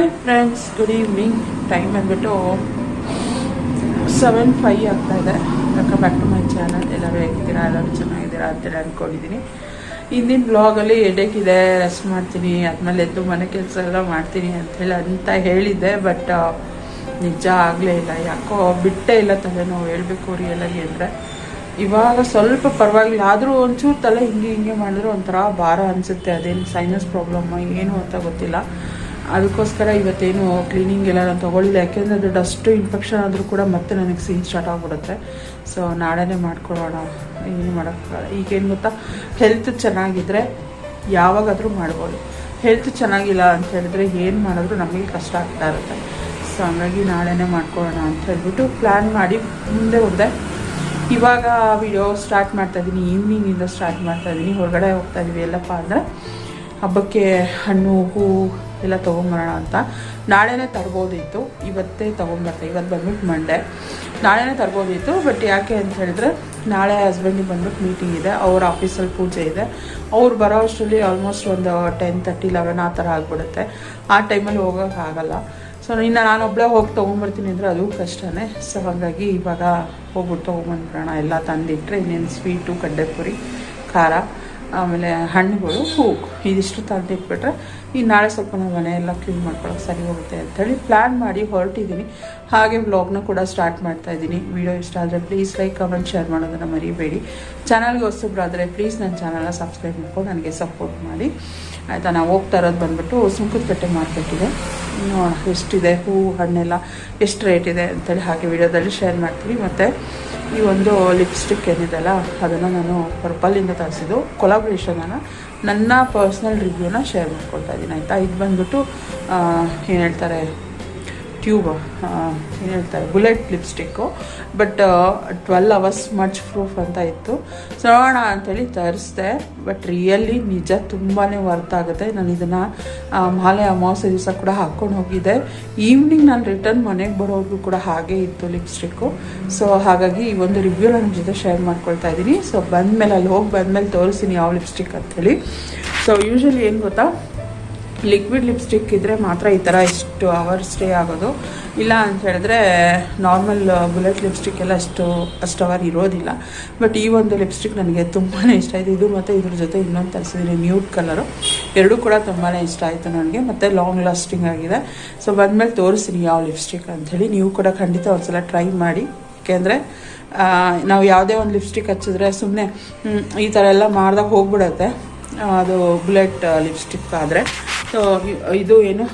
Hi friends good evening time ಬಂದ್ಬಿಟ್ಟು seven five ಆಗ್ತಾ ಇದೆ. Welcome back to my channel ಎಲ್ಲರೂ ಹೇಗಿದ್ದೀರಾ? ಎಲ್ಲರೂ ಚೆನ್ನಾಗಿದ್ದೀರಾ ಅಂತೇಳಿ ಅಂದ್ಕೊಂಡಿದ್ದೀನಿ ಹಿಂದಿನ ಬ್ಲಾಗಲ್ಲಿ ಎಡೆಕಿದೆ ರೆಸ್ಟ್ ಮಾಡ್ತೀನಿ. ಆದಮೇಲೆ ಎದ್ದು ಮನೆ ಕೆಲಸ ಎಲ್ಲ ಮಾಡ್ತೀನಿ ಅಂಥೇಳಿ ಅಂತ ಹೇಳಿದ್ದೆ ಬಟ್ ನಿಜ ಆಗಲೇ ಇಲ್ಲ. ಯಾಕೋ ಬಿಟ್ಟೇ ಇಲ್ಲ ತಲೆನೋವು. ಹೇಳ್ಬೇಕು ರಿಯಲಾಗಿ ಅಂದರೆ. ಇವಾಗ ಸ್ವಲ್ಪ ಪರವಾಗಿಲ್ಲ. ಆದರೂ ಒಂಚೂರು ತಲೆ ಹಿಂಗೆ ಹಿಂಗೆ ಮಾಡಿದ್ರೆ ಒಂಥರ ಭಾರ ಅನಿಸುತ್ತೆ. ಅದೇನು ಸೈನಸ್ ಪ್ರಾಬ್ಲಮ್ ಏನು ಅಂತ ಗೊತ್ತಿಲ್ಲ. ಅದಕ್ಕೋಸ್ಕರ ಇವತ್ತೇನು ಕ್ಲೀನಿಂಗ್ ಎಲ್ಲ ನಾನು ತೊಗೊಳ್ಳಿಲ್ಲ. ಯಾಕೆಂದರೆ ಅದು ಡಸ್ಟು ಇನ್ಫೆಕ್ಷನ್ ಆದರೂ ಕೂಡ ಮತ್ತೆ ನನಗೆ ಸೀನ್ ಸ್ಟಾರ್ಟ್ ಆಗಿಬಿಡುತ್ತೆ. ಸೊ ನಾಳೆನೇ ಮಾಡ್ಕೊಳ್ಳೋಣ. ಏನು ಮಾಡೋಕ್ಕಾಗಲ್ಲ. ಈಗೇನು ಗೊತ್ತಾ? ಹೆಲ್ತ್ ಚೆನ್ನಾಗಿದ್ದರೆ ಯಾವಾಗಾದರೂ ಮಾಡ್ಬೋದು. ಹೆಲ್ತ್ ಚೆನ್ನಾಗಿಲ್ಲ ಅಂತ ಹೇಳಿದ್ರೆ ಏನು ಮಾಡಿದ್ರು ನಮಗೆ ಕಷ್ಟ ಆಗ್ತಾ ಇರುತ್ತೆ. ಸೊ ಹಂಗಾಗಿ ನಾಳೆನೇ ಮಾಡ್ಕೊಳ್ಳೋಣ ಅಂತ ಹೇಳ್ಬಿಟ್ಟು ಪ್ಲ್ಯಾನ್ ಮಾಡಿ ಮುಂದೆ ಹೋದೆ. ಇವಾಗ ವಿಡಿಯೋ ಸ್ಟಾರ್ಟ್ ಮಾಡ್ತಾ ಇದ್ದೀನಿ. ಈವ್ನಿಂಗಿಂದ ಸ್ಟಾರ್ಟ್ ಮಾಡ್ತಾ ಇದ್ದೀನಿ. ಹೊರಗಡೆ ಹೋಗ್ತಾ ಇದ್ದೀವಿ ಎಲ್ಲಪ್ಪ ಅಂದರೆ ಹಬ್ಬಕ್ಕೆ ಹಣ್ಣು ಹೂವು ಎಲ್ಲ ತೊಗೊಂಬರೋಣ ಅಂತ. ನಾಳೆನೇ ತರ್ಬೋದಿತ್ತು. ಇವತ್ತೇ ತೊಗೊಂಬರ್ತೆ. ಇವತ್ತು ಬಂದ್ಬಿಟ್ಟು ಮಂಡೆ ನಾಳೆನೇ ತರ್ಬೋದಿತ್ತು. ಬಟ್ ಯಾಕೆ ಅಂತ ಹೇಳಿದ್ರೆ, ನಾಳೆ ಹಸ್ಬೆಂಡಿಗೆ ಬಂದ್ಬಿಟ್ಟು ಮೀಟಿಂಗ್ ಇದೆ. ಅವ್ರ ಆಫೀಸಲ್ಲಿ ಪೂಜೆ ಇದೆ. ಅವ್ರು ಬರೋ ಅಷ್ಟರಲ್ಲಿ ಆಲ್ಮೋಸ್ಟ್ ಒಂದು ಟೆನ್ ತರ್ಟಿ ಲೆವೆನ್ ಆ ಥರ ಆಗಿಬಿಡುತ್ತೆ. ಆ ಟೈಮಲ್ಲಿ ಹೋಗೋಕ್ಕಾಗಲ್ಲ ಸೊ ಇನ್ನು ನಾನೊಬ್ಬಳೇ ಹೋಗಿ ತೊಗೊಂಬರ್ತೀನಿ ಅಂದರೆ ಅದು ಕಷ್ಟನೇ. ಸೊ ಹಾಗಾಗಿ ಇವಾಗ ಹೋಗ್ಬಿಟ್ಟು ತೊಗೊಂಬಂದ್ಬಿಡೋಣ. ಎಲ್ಲ ತಂದಿಟ್ಟರೆ ಇನ್ನೇನು ಸ್ವೀಟು ಕಡ್ಡೆಪುರಿ ಖಾರ, ಆಮೇಲೆ ಹಣ್ಣುಗಳು ಹೂವು ಇದಿಷ್ಟು ತಂದಿಟ್ಬಿಟ್ರೆ ಈಗ ನಾಳೆ ಸ್ವಲ್ಪ ನಾವು ಮನೆ ಎಲ್ಲ ಕ್ಲೀನ್ ಮಾಡ್ಕೊಳ್ಳೋಕೆ ಸರಿ ಹೋಗುತ್ತೆ ಅಂಥೇಳಿ ಪ್ಲ್ಯಾನ್ ಮಾಡಿ ಹೊರಟಿದ್ದೀನಿ. ಹಾಗೆ ವ್ಲಾಗ್ನ ಕೂಡ ಸ್ಟಾರ್ಟ್ ಮಾಡ್ತಾ ಇದ್ದೀನಿ. ವಿಡಿಯೋ ಇಷ್ಟ ಆದರೆ ಪ್ಲೀಸ್ ಲೈಕ್ ಕಮೆಂಟ್ ಶೇರ್ ಮಾಡೋದನ್ನು ಮರಿಬೇಡಿ. ಚಾನಲ್ಗೆ ಹೊಸಬ್ರಾದರೆ ಪ್ಲೀಸ್ ನನ್ನ ಚಾನಲ್ನ ಸಬ್ಸ್ಕ್ರೈಬ್ ಮಾಡ್ಕೊಂಡು ನನಗೆ ಸಪೋರ್ಟ್ ಮಾಡಿ. ಆಯಿತಾ ನಾವು ಹೋಗ್ತಾ ಇರೋದು ಬಂದ್ಬಿಟ್ಟು ಸುಂಕದಕಟ್ಟೆ ಇದೆ. ಎಷ್ಟಿದೆ? ಹೂವು ಹಣ್ಣೆಲ್ಲ ಎಷ್ಟು ರೇಟ್ ಇದೆ ಅಂತೇಳಿ ಹಾಗೆ ವಿಡಿಯೋದಲ್ಲಿ ಶೇರ್ ಮಾಡ್ತೀವಿ ಮತ್ತು ಈ ಒಂದು ಲಿಪ್ಸ್ಟಿಕ್ ಏನಿದೆಲ್ಲ ಅದನ್ನು ನಾನು ಪರ್ಪಲಿಂದ ತರಿಸಿದ್ದು. ಕೊಲಾಬ್ರೇಷನನ್ನು ನನ್ನ ಪರ್ಸ್ನಲ್ ರಿವ್ಯೂನ ಶೇರ್ ಮಾಡ್ಕೊಳ್ತಾ ಇದ್ದೀನಿ. ಆಯಿತಾ? ಇದು ಬಂದ್ಬಿಟ್ಟು ಏನು ಹೇಳ್ತಾರೆ? ಟ್ಯೂಬ್ ಏನು ಹೇಳ್ತಾರೆ bullet lipstick but twelve hours smudge proof ಅಂತ ಇತ್ತು. ಸೊ ನೋಡೋಣ ಅಂಥೇಳಿ ತರಿಸ್ದೆ ಬಟ್ ರಿಯಲಿ ನಿಜ ತುಂಬಾ ವರ್ತ್ ಆಗುತ್ತೆ. ನಾನು ಇದನ್ನು ಮಾಲೆ ಅಮಾವಾಸ್ಯೆ ದಿವಸ ಕೂಡ ಹಾಕ್ಕೊಂಡು ಹೋಗಿದ್ದೆ. ಈವ್ನಿಂಗ್ ನಾನು ರಿಟರ್ನ್ ಮನೆಗೆ ಬರೋರ್ಗೂ ಕೂಡ ಹಾಗೆ ಇತ್ತು ಲಿಪ್ಸ್ಟಿಕ್ಕು ಸೊ ಹಾಗಾಗಿ ಈ ಒಂದು ರಿವ್ಯೂ ನನ್ನ ಜೊತೆ ಶೇರ್ ಮಾಡ್ಕೊಳ್ತಾ ಇದ್ದೀನಿ. ಸೊ ಬಂದಮೇಲೆ ಅಲ್ಲಿ ಹೋಗಿ ಬಂದಮೇಲೆ ತೋರಿಸ್ತೀನಿ ಯಾವ ಲಿಪ್ಸ್ಟಿಕ್ ಅಂಥೇಳಿ ಸೊ ಯೂಶ್ವಲಿ ಏನು ಗೊತ್ತಾ? ಲಿಕ್ವಿಡ್ ಲಿಪ್ಸ್ಟಿಕ್ ಇದ್ದರೆ ಮಾತ್ರ ಈ ಥರ ಇಷ್ಟು ಅವರ್ ಸ್ಟೇ ಆಗೋದು. ಇಲ್ಲ ಅಂತ ಹೇಳಿದ್ರೆ ನಾರ್ಮಲ್ ಬುಲೆಟ್ ಲಿಪ್ಸ್ಟಿಕ್ ಎಲ್ಲ ಅಷ್ಟು ಅಷ್ಟು ಅವರ್ ಇರೋದಿಲ್ಲ. ಬಟ್ ಈ ಒಂದು ಲಿಪ್ಸ್ಟಿಕ್ ನನಗೆ ತುಂಬಾ ಇಷ್ಟ ಆಯಿತು. ಇದು ಮತ್ತು ಇದ್ರ ಜೊತೆ ಇನ್ನೊಂದು ತರಿಸಿದ್ದೀನಿ ನ್ಯೂಟ್ ಕಲರು ಎರಡೂ ಕೂಡ ತುಂಬಾ ಇಷ್ಟ ಆಯಿತು ನನಗೆ. ಮತ್ತು ಲಾಂಗ್ ಲಾಸ್ಟಿಂಗ್ ಆಗಿದೆ. ಸೊ ಬಂದಮೇಲೆ ತೋರಿಸ್ತೀನಿ ಯಾವ ಲಿಪ್ಸ್ಟಿಕ್ ಅಂಥೇಳಿ. ನೀವು ಕೂಡ ಖಂಡಿತ ಒಂದ್ಸಲ ಟ್ರೈ ಮಾಡಿ. ಯಾಕೆಂದರೆ ನಾವು ಯಾವುದೇ ಒಂದು ಲಿಪ್ಸ್ಟಿಕ್ ಹಚ್ಚಿದ್ರೆ ಸುಮ್ಮನೆ ಈ ಥರ ಎಲ್ಲ ಮಾಡ್ದಾಗ ಹೋಗ್ಬಿಡತ್ತೆ. ಅದು ಬುಲೆಟ್ ಲಿಪ್ಸ್ಟಿಕ್ ಆದರೆ. ಸೊ ಇದು ಏನು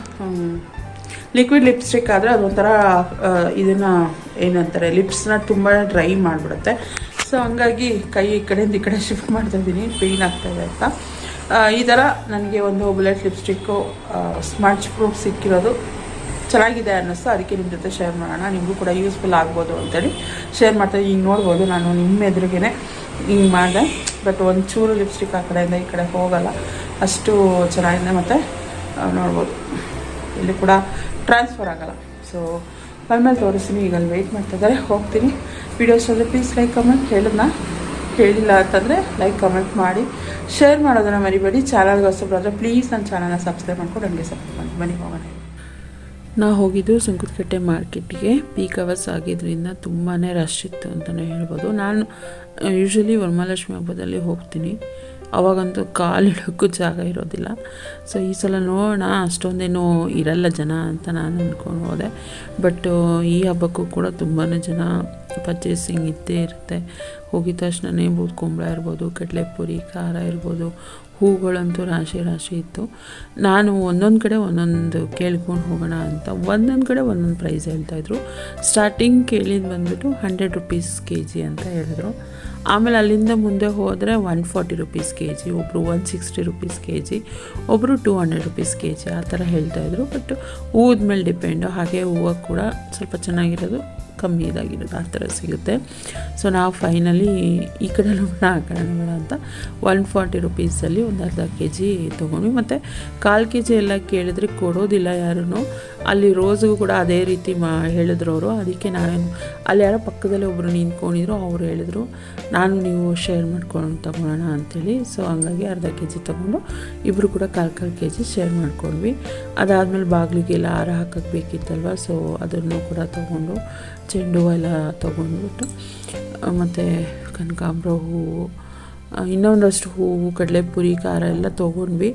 ಲಿಕ್ವಿಡ್ ಲಿಪ್ಸ್ಟಿಕ್ ಆದರೆ ಅದೊಂಥರ ಇದನ್ನು ಏನಂತಾರೆ ಲಿಪ್ಸ್ನ ತುಂಬ ಡ್ರೈ ಮಾಡಿಬಿಡುತ್ತೆ. ಸೊ ಹಂಗಾಗಿ ಕೈ ಈ ಕಡೆಯಿಂದ ಈ ಕಡೆ ಶಿಫ್ಟ್ ಮಾಡ್ತಾ ಇದ್ದೀನಿ ಪೇಯ್ನ್ ಆಗ್ತಾಯಿದೆ ಅಂತ. ಈ ಥರ ನನಗೆ ಒಂದು ಬುಲೆಟ್ ಲಿಪ್ಸ್ಟಿಕ್ಕು ಸ್ಮಾರ್ಚ್ ಪ್ರೂಫ್ ಸಿಕ್ಕಿರೋದು ಚೆನ್ನಾಗಿದೆ ಅನ್ನಿಸ್ತು. ಅದಕ್ಕೆ ನಿಮ್ಮ ಜೊತೆ ಶೇರ್ ಮಾಡೋಣ. ನಿಮಗೂ ಕೂಡ ಯೂಸ್ಫುಲ್ ಆಗ್ಬೋದು ಅಂತೇಳಿ ಶೇರ್ ಮಾಡ್ತಾ ಈಗ ನೋಡ್ಬೋದು ನಾನು ನಿಮ್ಮ ಎದುರಿಗೇನೆ ಹಿಂಗೆ ಮಾಡಿದೆ. ಬಟ್ ಒಂದು ಚೂರು ಲಿಪ್ಸ್ಟಿಕ್ ಆ ಕಡೆಯಿಂದ ಈ ಕಡೆ ಹೋಗಲ್ಲ. ಅಷ್ಟು ಚೆನ್ನಾಗಿದೆ ಮತ್ತು ನೋಡ್ಬೋದು. ಇಲ್ಲಿ ಕೂಡ ಟ್ರಾನ್ಸ್ಫರ್ ಆಗಲ್ಲ. ಸೊ ಬಂದಮೇಲೆ ತೋರಿಸ್ತೀನಿ, ಈಗ ಅಲ್ಲಿ ವೆಯ್ಟ್ ಮಾಡ್ತಾ ಇದ್ದಾರೆ. ಹೋಗ್ತೀನಿ. ವೀಡಿಯೋಸ್ ಅಂದರೆ ಪ್ಲೀಸ್ ಲೈಕ್ ಕಮೆಂಟ್ ಹೇಳಿದ್ನ ಹೇಳಿಲ್ಲ ಅಂತಂದರೆ ಲೈಕ್ ಕಮೆಂಟ್ ಮಾಡಿ. ಶೇರ್ ಮಾಡೋದನ್ನು ಮರಿಬೇಡಿ. ಚಾನಲ್ಗೆ ಹೊಸಬ್ರಾದರೆ ಪ್ಲೀಸ್ ನನ್ನ ಚಾನಲ್ನ ಸಬ್ಸ್ಕ್ರೈಬ್ ಮಾಡ್ಕೊಂಡು ನನಗೆ ಸಬ್ಸ್ಕ್ರೈಬ್ ಮಾಡಿ. ಬನ್ನಿ, ಹೋಗೋಣ. ನಾ ಹೋಗಿದ್ದು ಸುಂಕದಕಟ್ಟೆ ಮಾರ್ಕೆಟ್ಗೆ. ಪೀಕ್ ಅವರ್ಸ್ ಆಗಿದ್ದರಿಂದ ತುಂಬಾ ರಶ್ ಇತ್ತು ಅಂತಲೇ ಹೇಳ್ಬೋದು. ನಾನು ಯೂಶ್ವಲಿ ವರಮಹಾಲಕ್ಷ್ಮಿ ಹಬ್ಬದಲ್ಲಿ ಹೋಗ್ತೀನಿ. ಅವಾಗಂತೂ ಕಾಲಿಡೋಕ್ಕೂ ಜಾಗ ಇರೋದಿಲ್ಲ. ಸೊ ಈ ಸಲ ನೋಡೋಣ, ಅಷ್ಟೊಂದೇನು ಇರಲ್ಲ ಜನ ಅಂತ ನಾನು ಅಂದ್ಕೊಂಡು ಹೋದೆ. ಬಟ್ ಈ ಹಬ್ಬಕ್ಕೂ ಕೂಡ ತುಂಬಾ ಜನ ಪರ್ಚೇಸಿಂಗ್ ಇದ್ದೇ ಇರುತ್ತೆ. ಹೋಗಿದ ತಕ್ಷಣನೇ ಕುಂಬಳ ಇರ್ಬೋದು, ಕಡಲೆಪುರಿ, ಖಾರ ಇರ್ಬೋದು ಹೂಗಳಂತೂ ರಾಶಿ ರಾಶಿ ಇತ್ತು. ನಾನು ಒಂದೊಂದು ಕಡೆ ಒಂದೊಂದು ಕೇಳ್ಕೊಂಡು ಹೋಗೋಣ ಅಂತ ಒಂದೊಂದು ಕಡೆ ಒಂದೊಂದು ಪ್ರೈಸ್ ಹೇಳ್ತಾಯಿದ್ರು ಸ್ಟಾರ್ಟಿಂಗ್ ಕೇಳಿದ್ದು ಬಂದುಬಿಟ್ಟು ಹಂಡ್ರೆಡ್ ರುಪೀಸ್ ಕೆ ಜಿ ಅಂತ ಹೇಳಿದ್ರು. ಆಮೇಲೆ ಅಲ್ಲಿಂದ ಮುಂದೆ ಹೋದರೆ one forty rupees K G ಒಬ್ಬರು one sixty rupees K G ಒಬ್ಬರು two hundred rupees K G ಆ ಥರ ಹೇಳ್ತಾಯಿದ್ರು ಬಟ್ ಹೂವದ ಮೇಲೆ ಡಿಪೆಂಡು ಹಾಗೆ ಹೂವು ಕೂಡ ಸ್ವಲ್ಪ ಚೆನ್ನಾಗಿರೋದು. ಕಮ್ಮಿ ಇದಾಗಿರೋದು ಆ ಥರ ಸಿಗುತ್ತೆ. ಸೊ ನಾವು ಫೈನಲಿ ಈ ಕಡೆನೂ ಬೇಡ ಆ ಕಡೆನೂ ಬೇಡ ಅಂತ ಒನ್ ಫಾರ್ಟಿ ರುಪೀಸಲ್ಲಿ ಒಂದು ಅರ್ಧ ಕೆ ಜಿ ತೊಗೊಂಡ್ವಿ. ಮತ್ತು ಕಾಲು ಕೆ ಜಿ ಎಲ್ಲ ಕೇಳಿದ್ರೆ ಕೊಡೋದಿಲ್ಲ ಯಾರೂ ಅಲ್ಲಿ ರೋಸ್ಗೂ ಕೂಡ ಅದೇ ರೀತಿ ಮಾ ಹೇಳಿದ್ರು ಅವರು. ಅದಕ್ಕೆ ನಾವೇನು ಅಲ್ಲಿ ಯಾರೋ ಪಕ್ಕದಲ್ಲಿ ಒಬ್ಬರು ನಿಂತ್ಕೊಂಡಿದ್ರು, ಅವರು ಹೇಳಿದ್ರು, ನಾನು ನೀವು ಶೇರ್ ಮಾಡ್ಕೊಂಡು ತೊಗೊಳೋಣ ಅಂಥೇಳಿ ಸೊ ಹಂಗಾಗಿ ಅರ್ಧ ಕೆ ಜಿ ತೊಗೊಂಡು ಇಬ್ಬರು ಕೂಡ ಕಾಲು ಕಾಲು ಕೆ ಜಿ ಶೇರ್ ಮಾಡ್ಕೊಂಡ್ವಿ. ಅದಾದಮೇಲೆ ಬಾಗಿಲಿಗೆಲ್ಲ ಹಾರ ಹಾಕಕ್ಕೆ ಬೇಕಿತ್ತಲ್ವ? ಸೊ ಅದನ್ನು ಕೂಡ ತೊಗೊಂಡು ಚೆಂಡು ಹೂವು ಎಲ್ಲ ತೊಗೊಂಡ್ಬಿಟ್ಟು ಮತ್ತು ಕನಕಾಂಬ್ರ ಹೂವು ಇನ್ನೊಂದಷ್ಟು ಹೂವು ಕಡಲೆಪುರಿ ಖಾರ ಎಲ್ಲ ತೊಗೊಂಡ್ವಿ.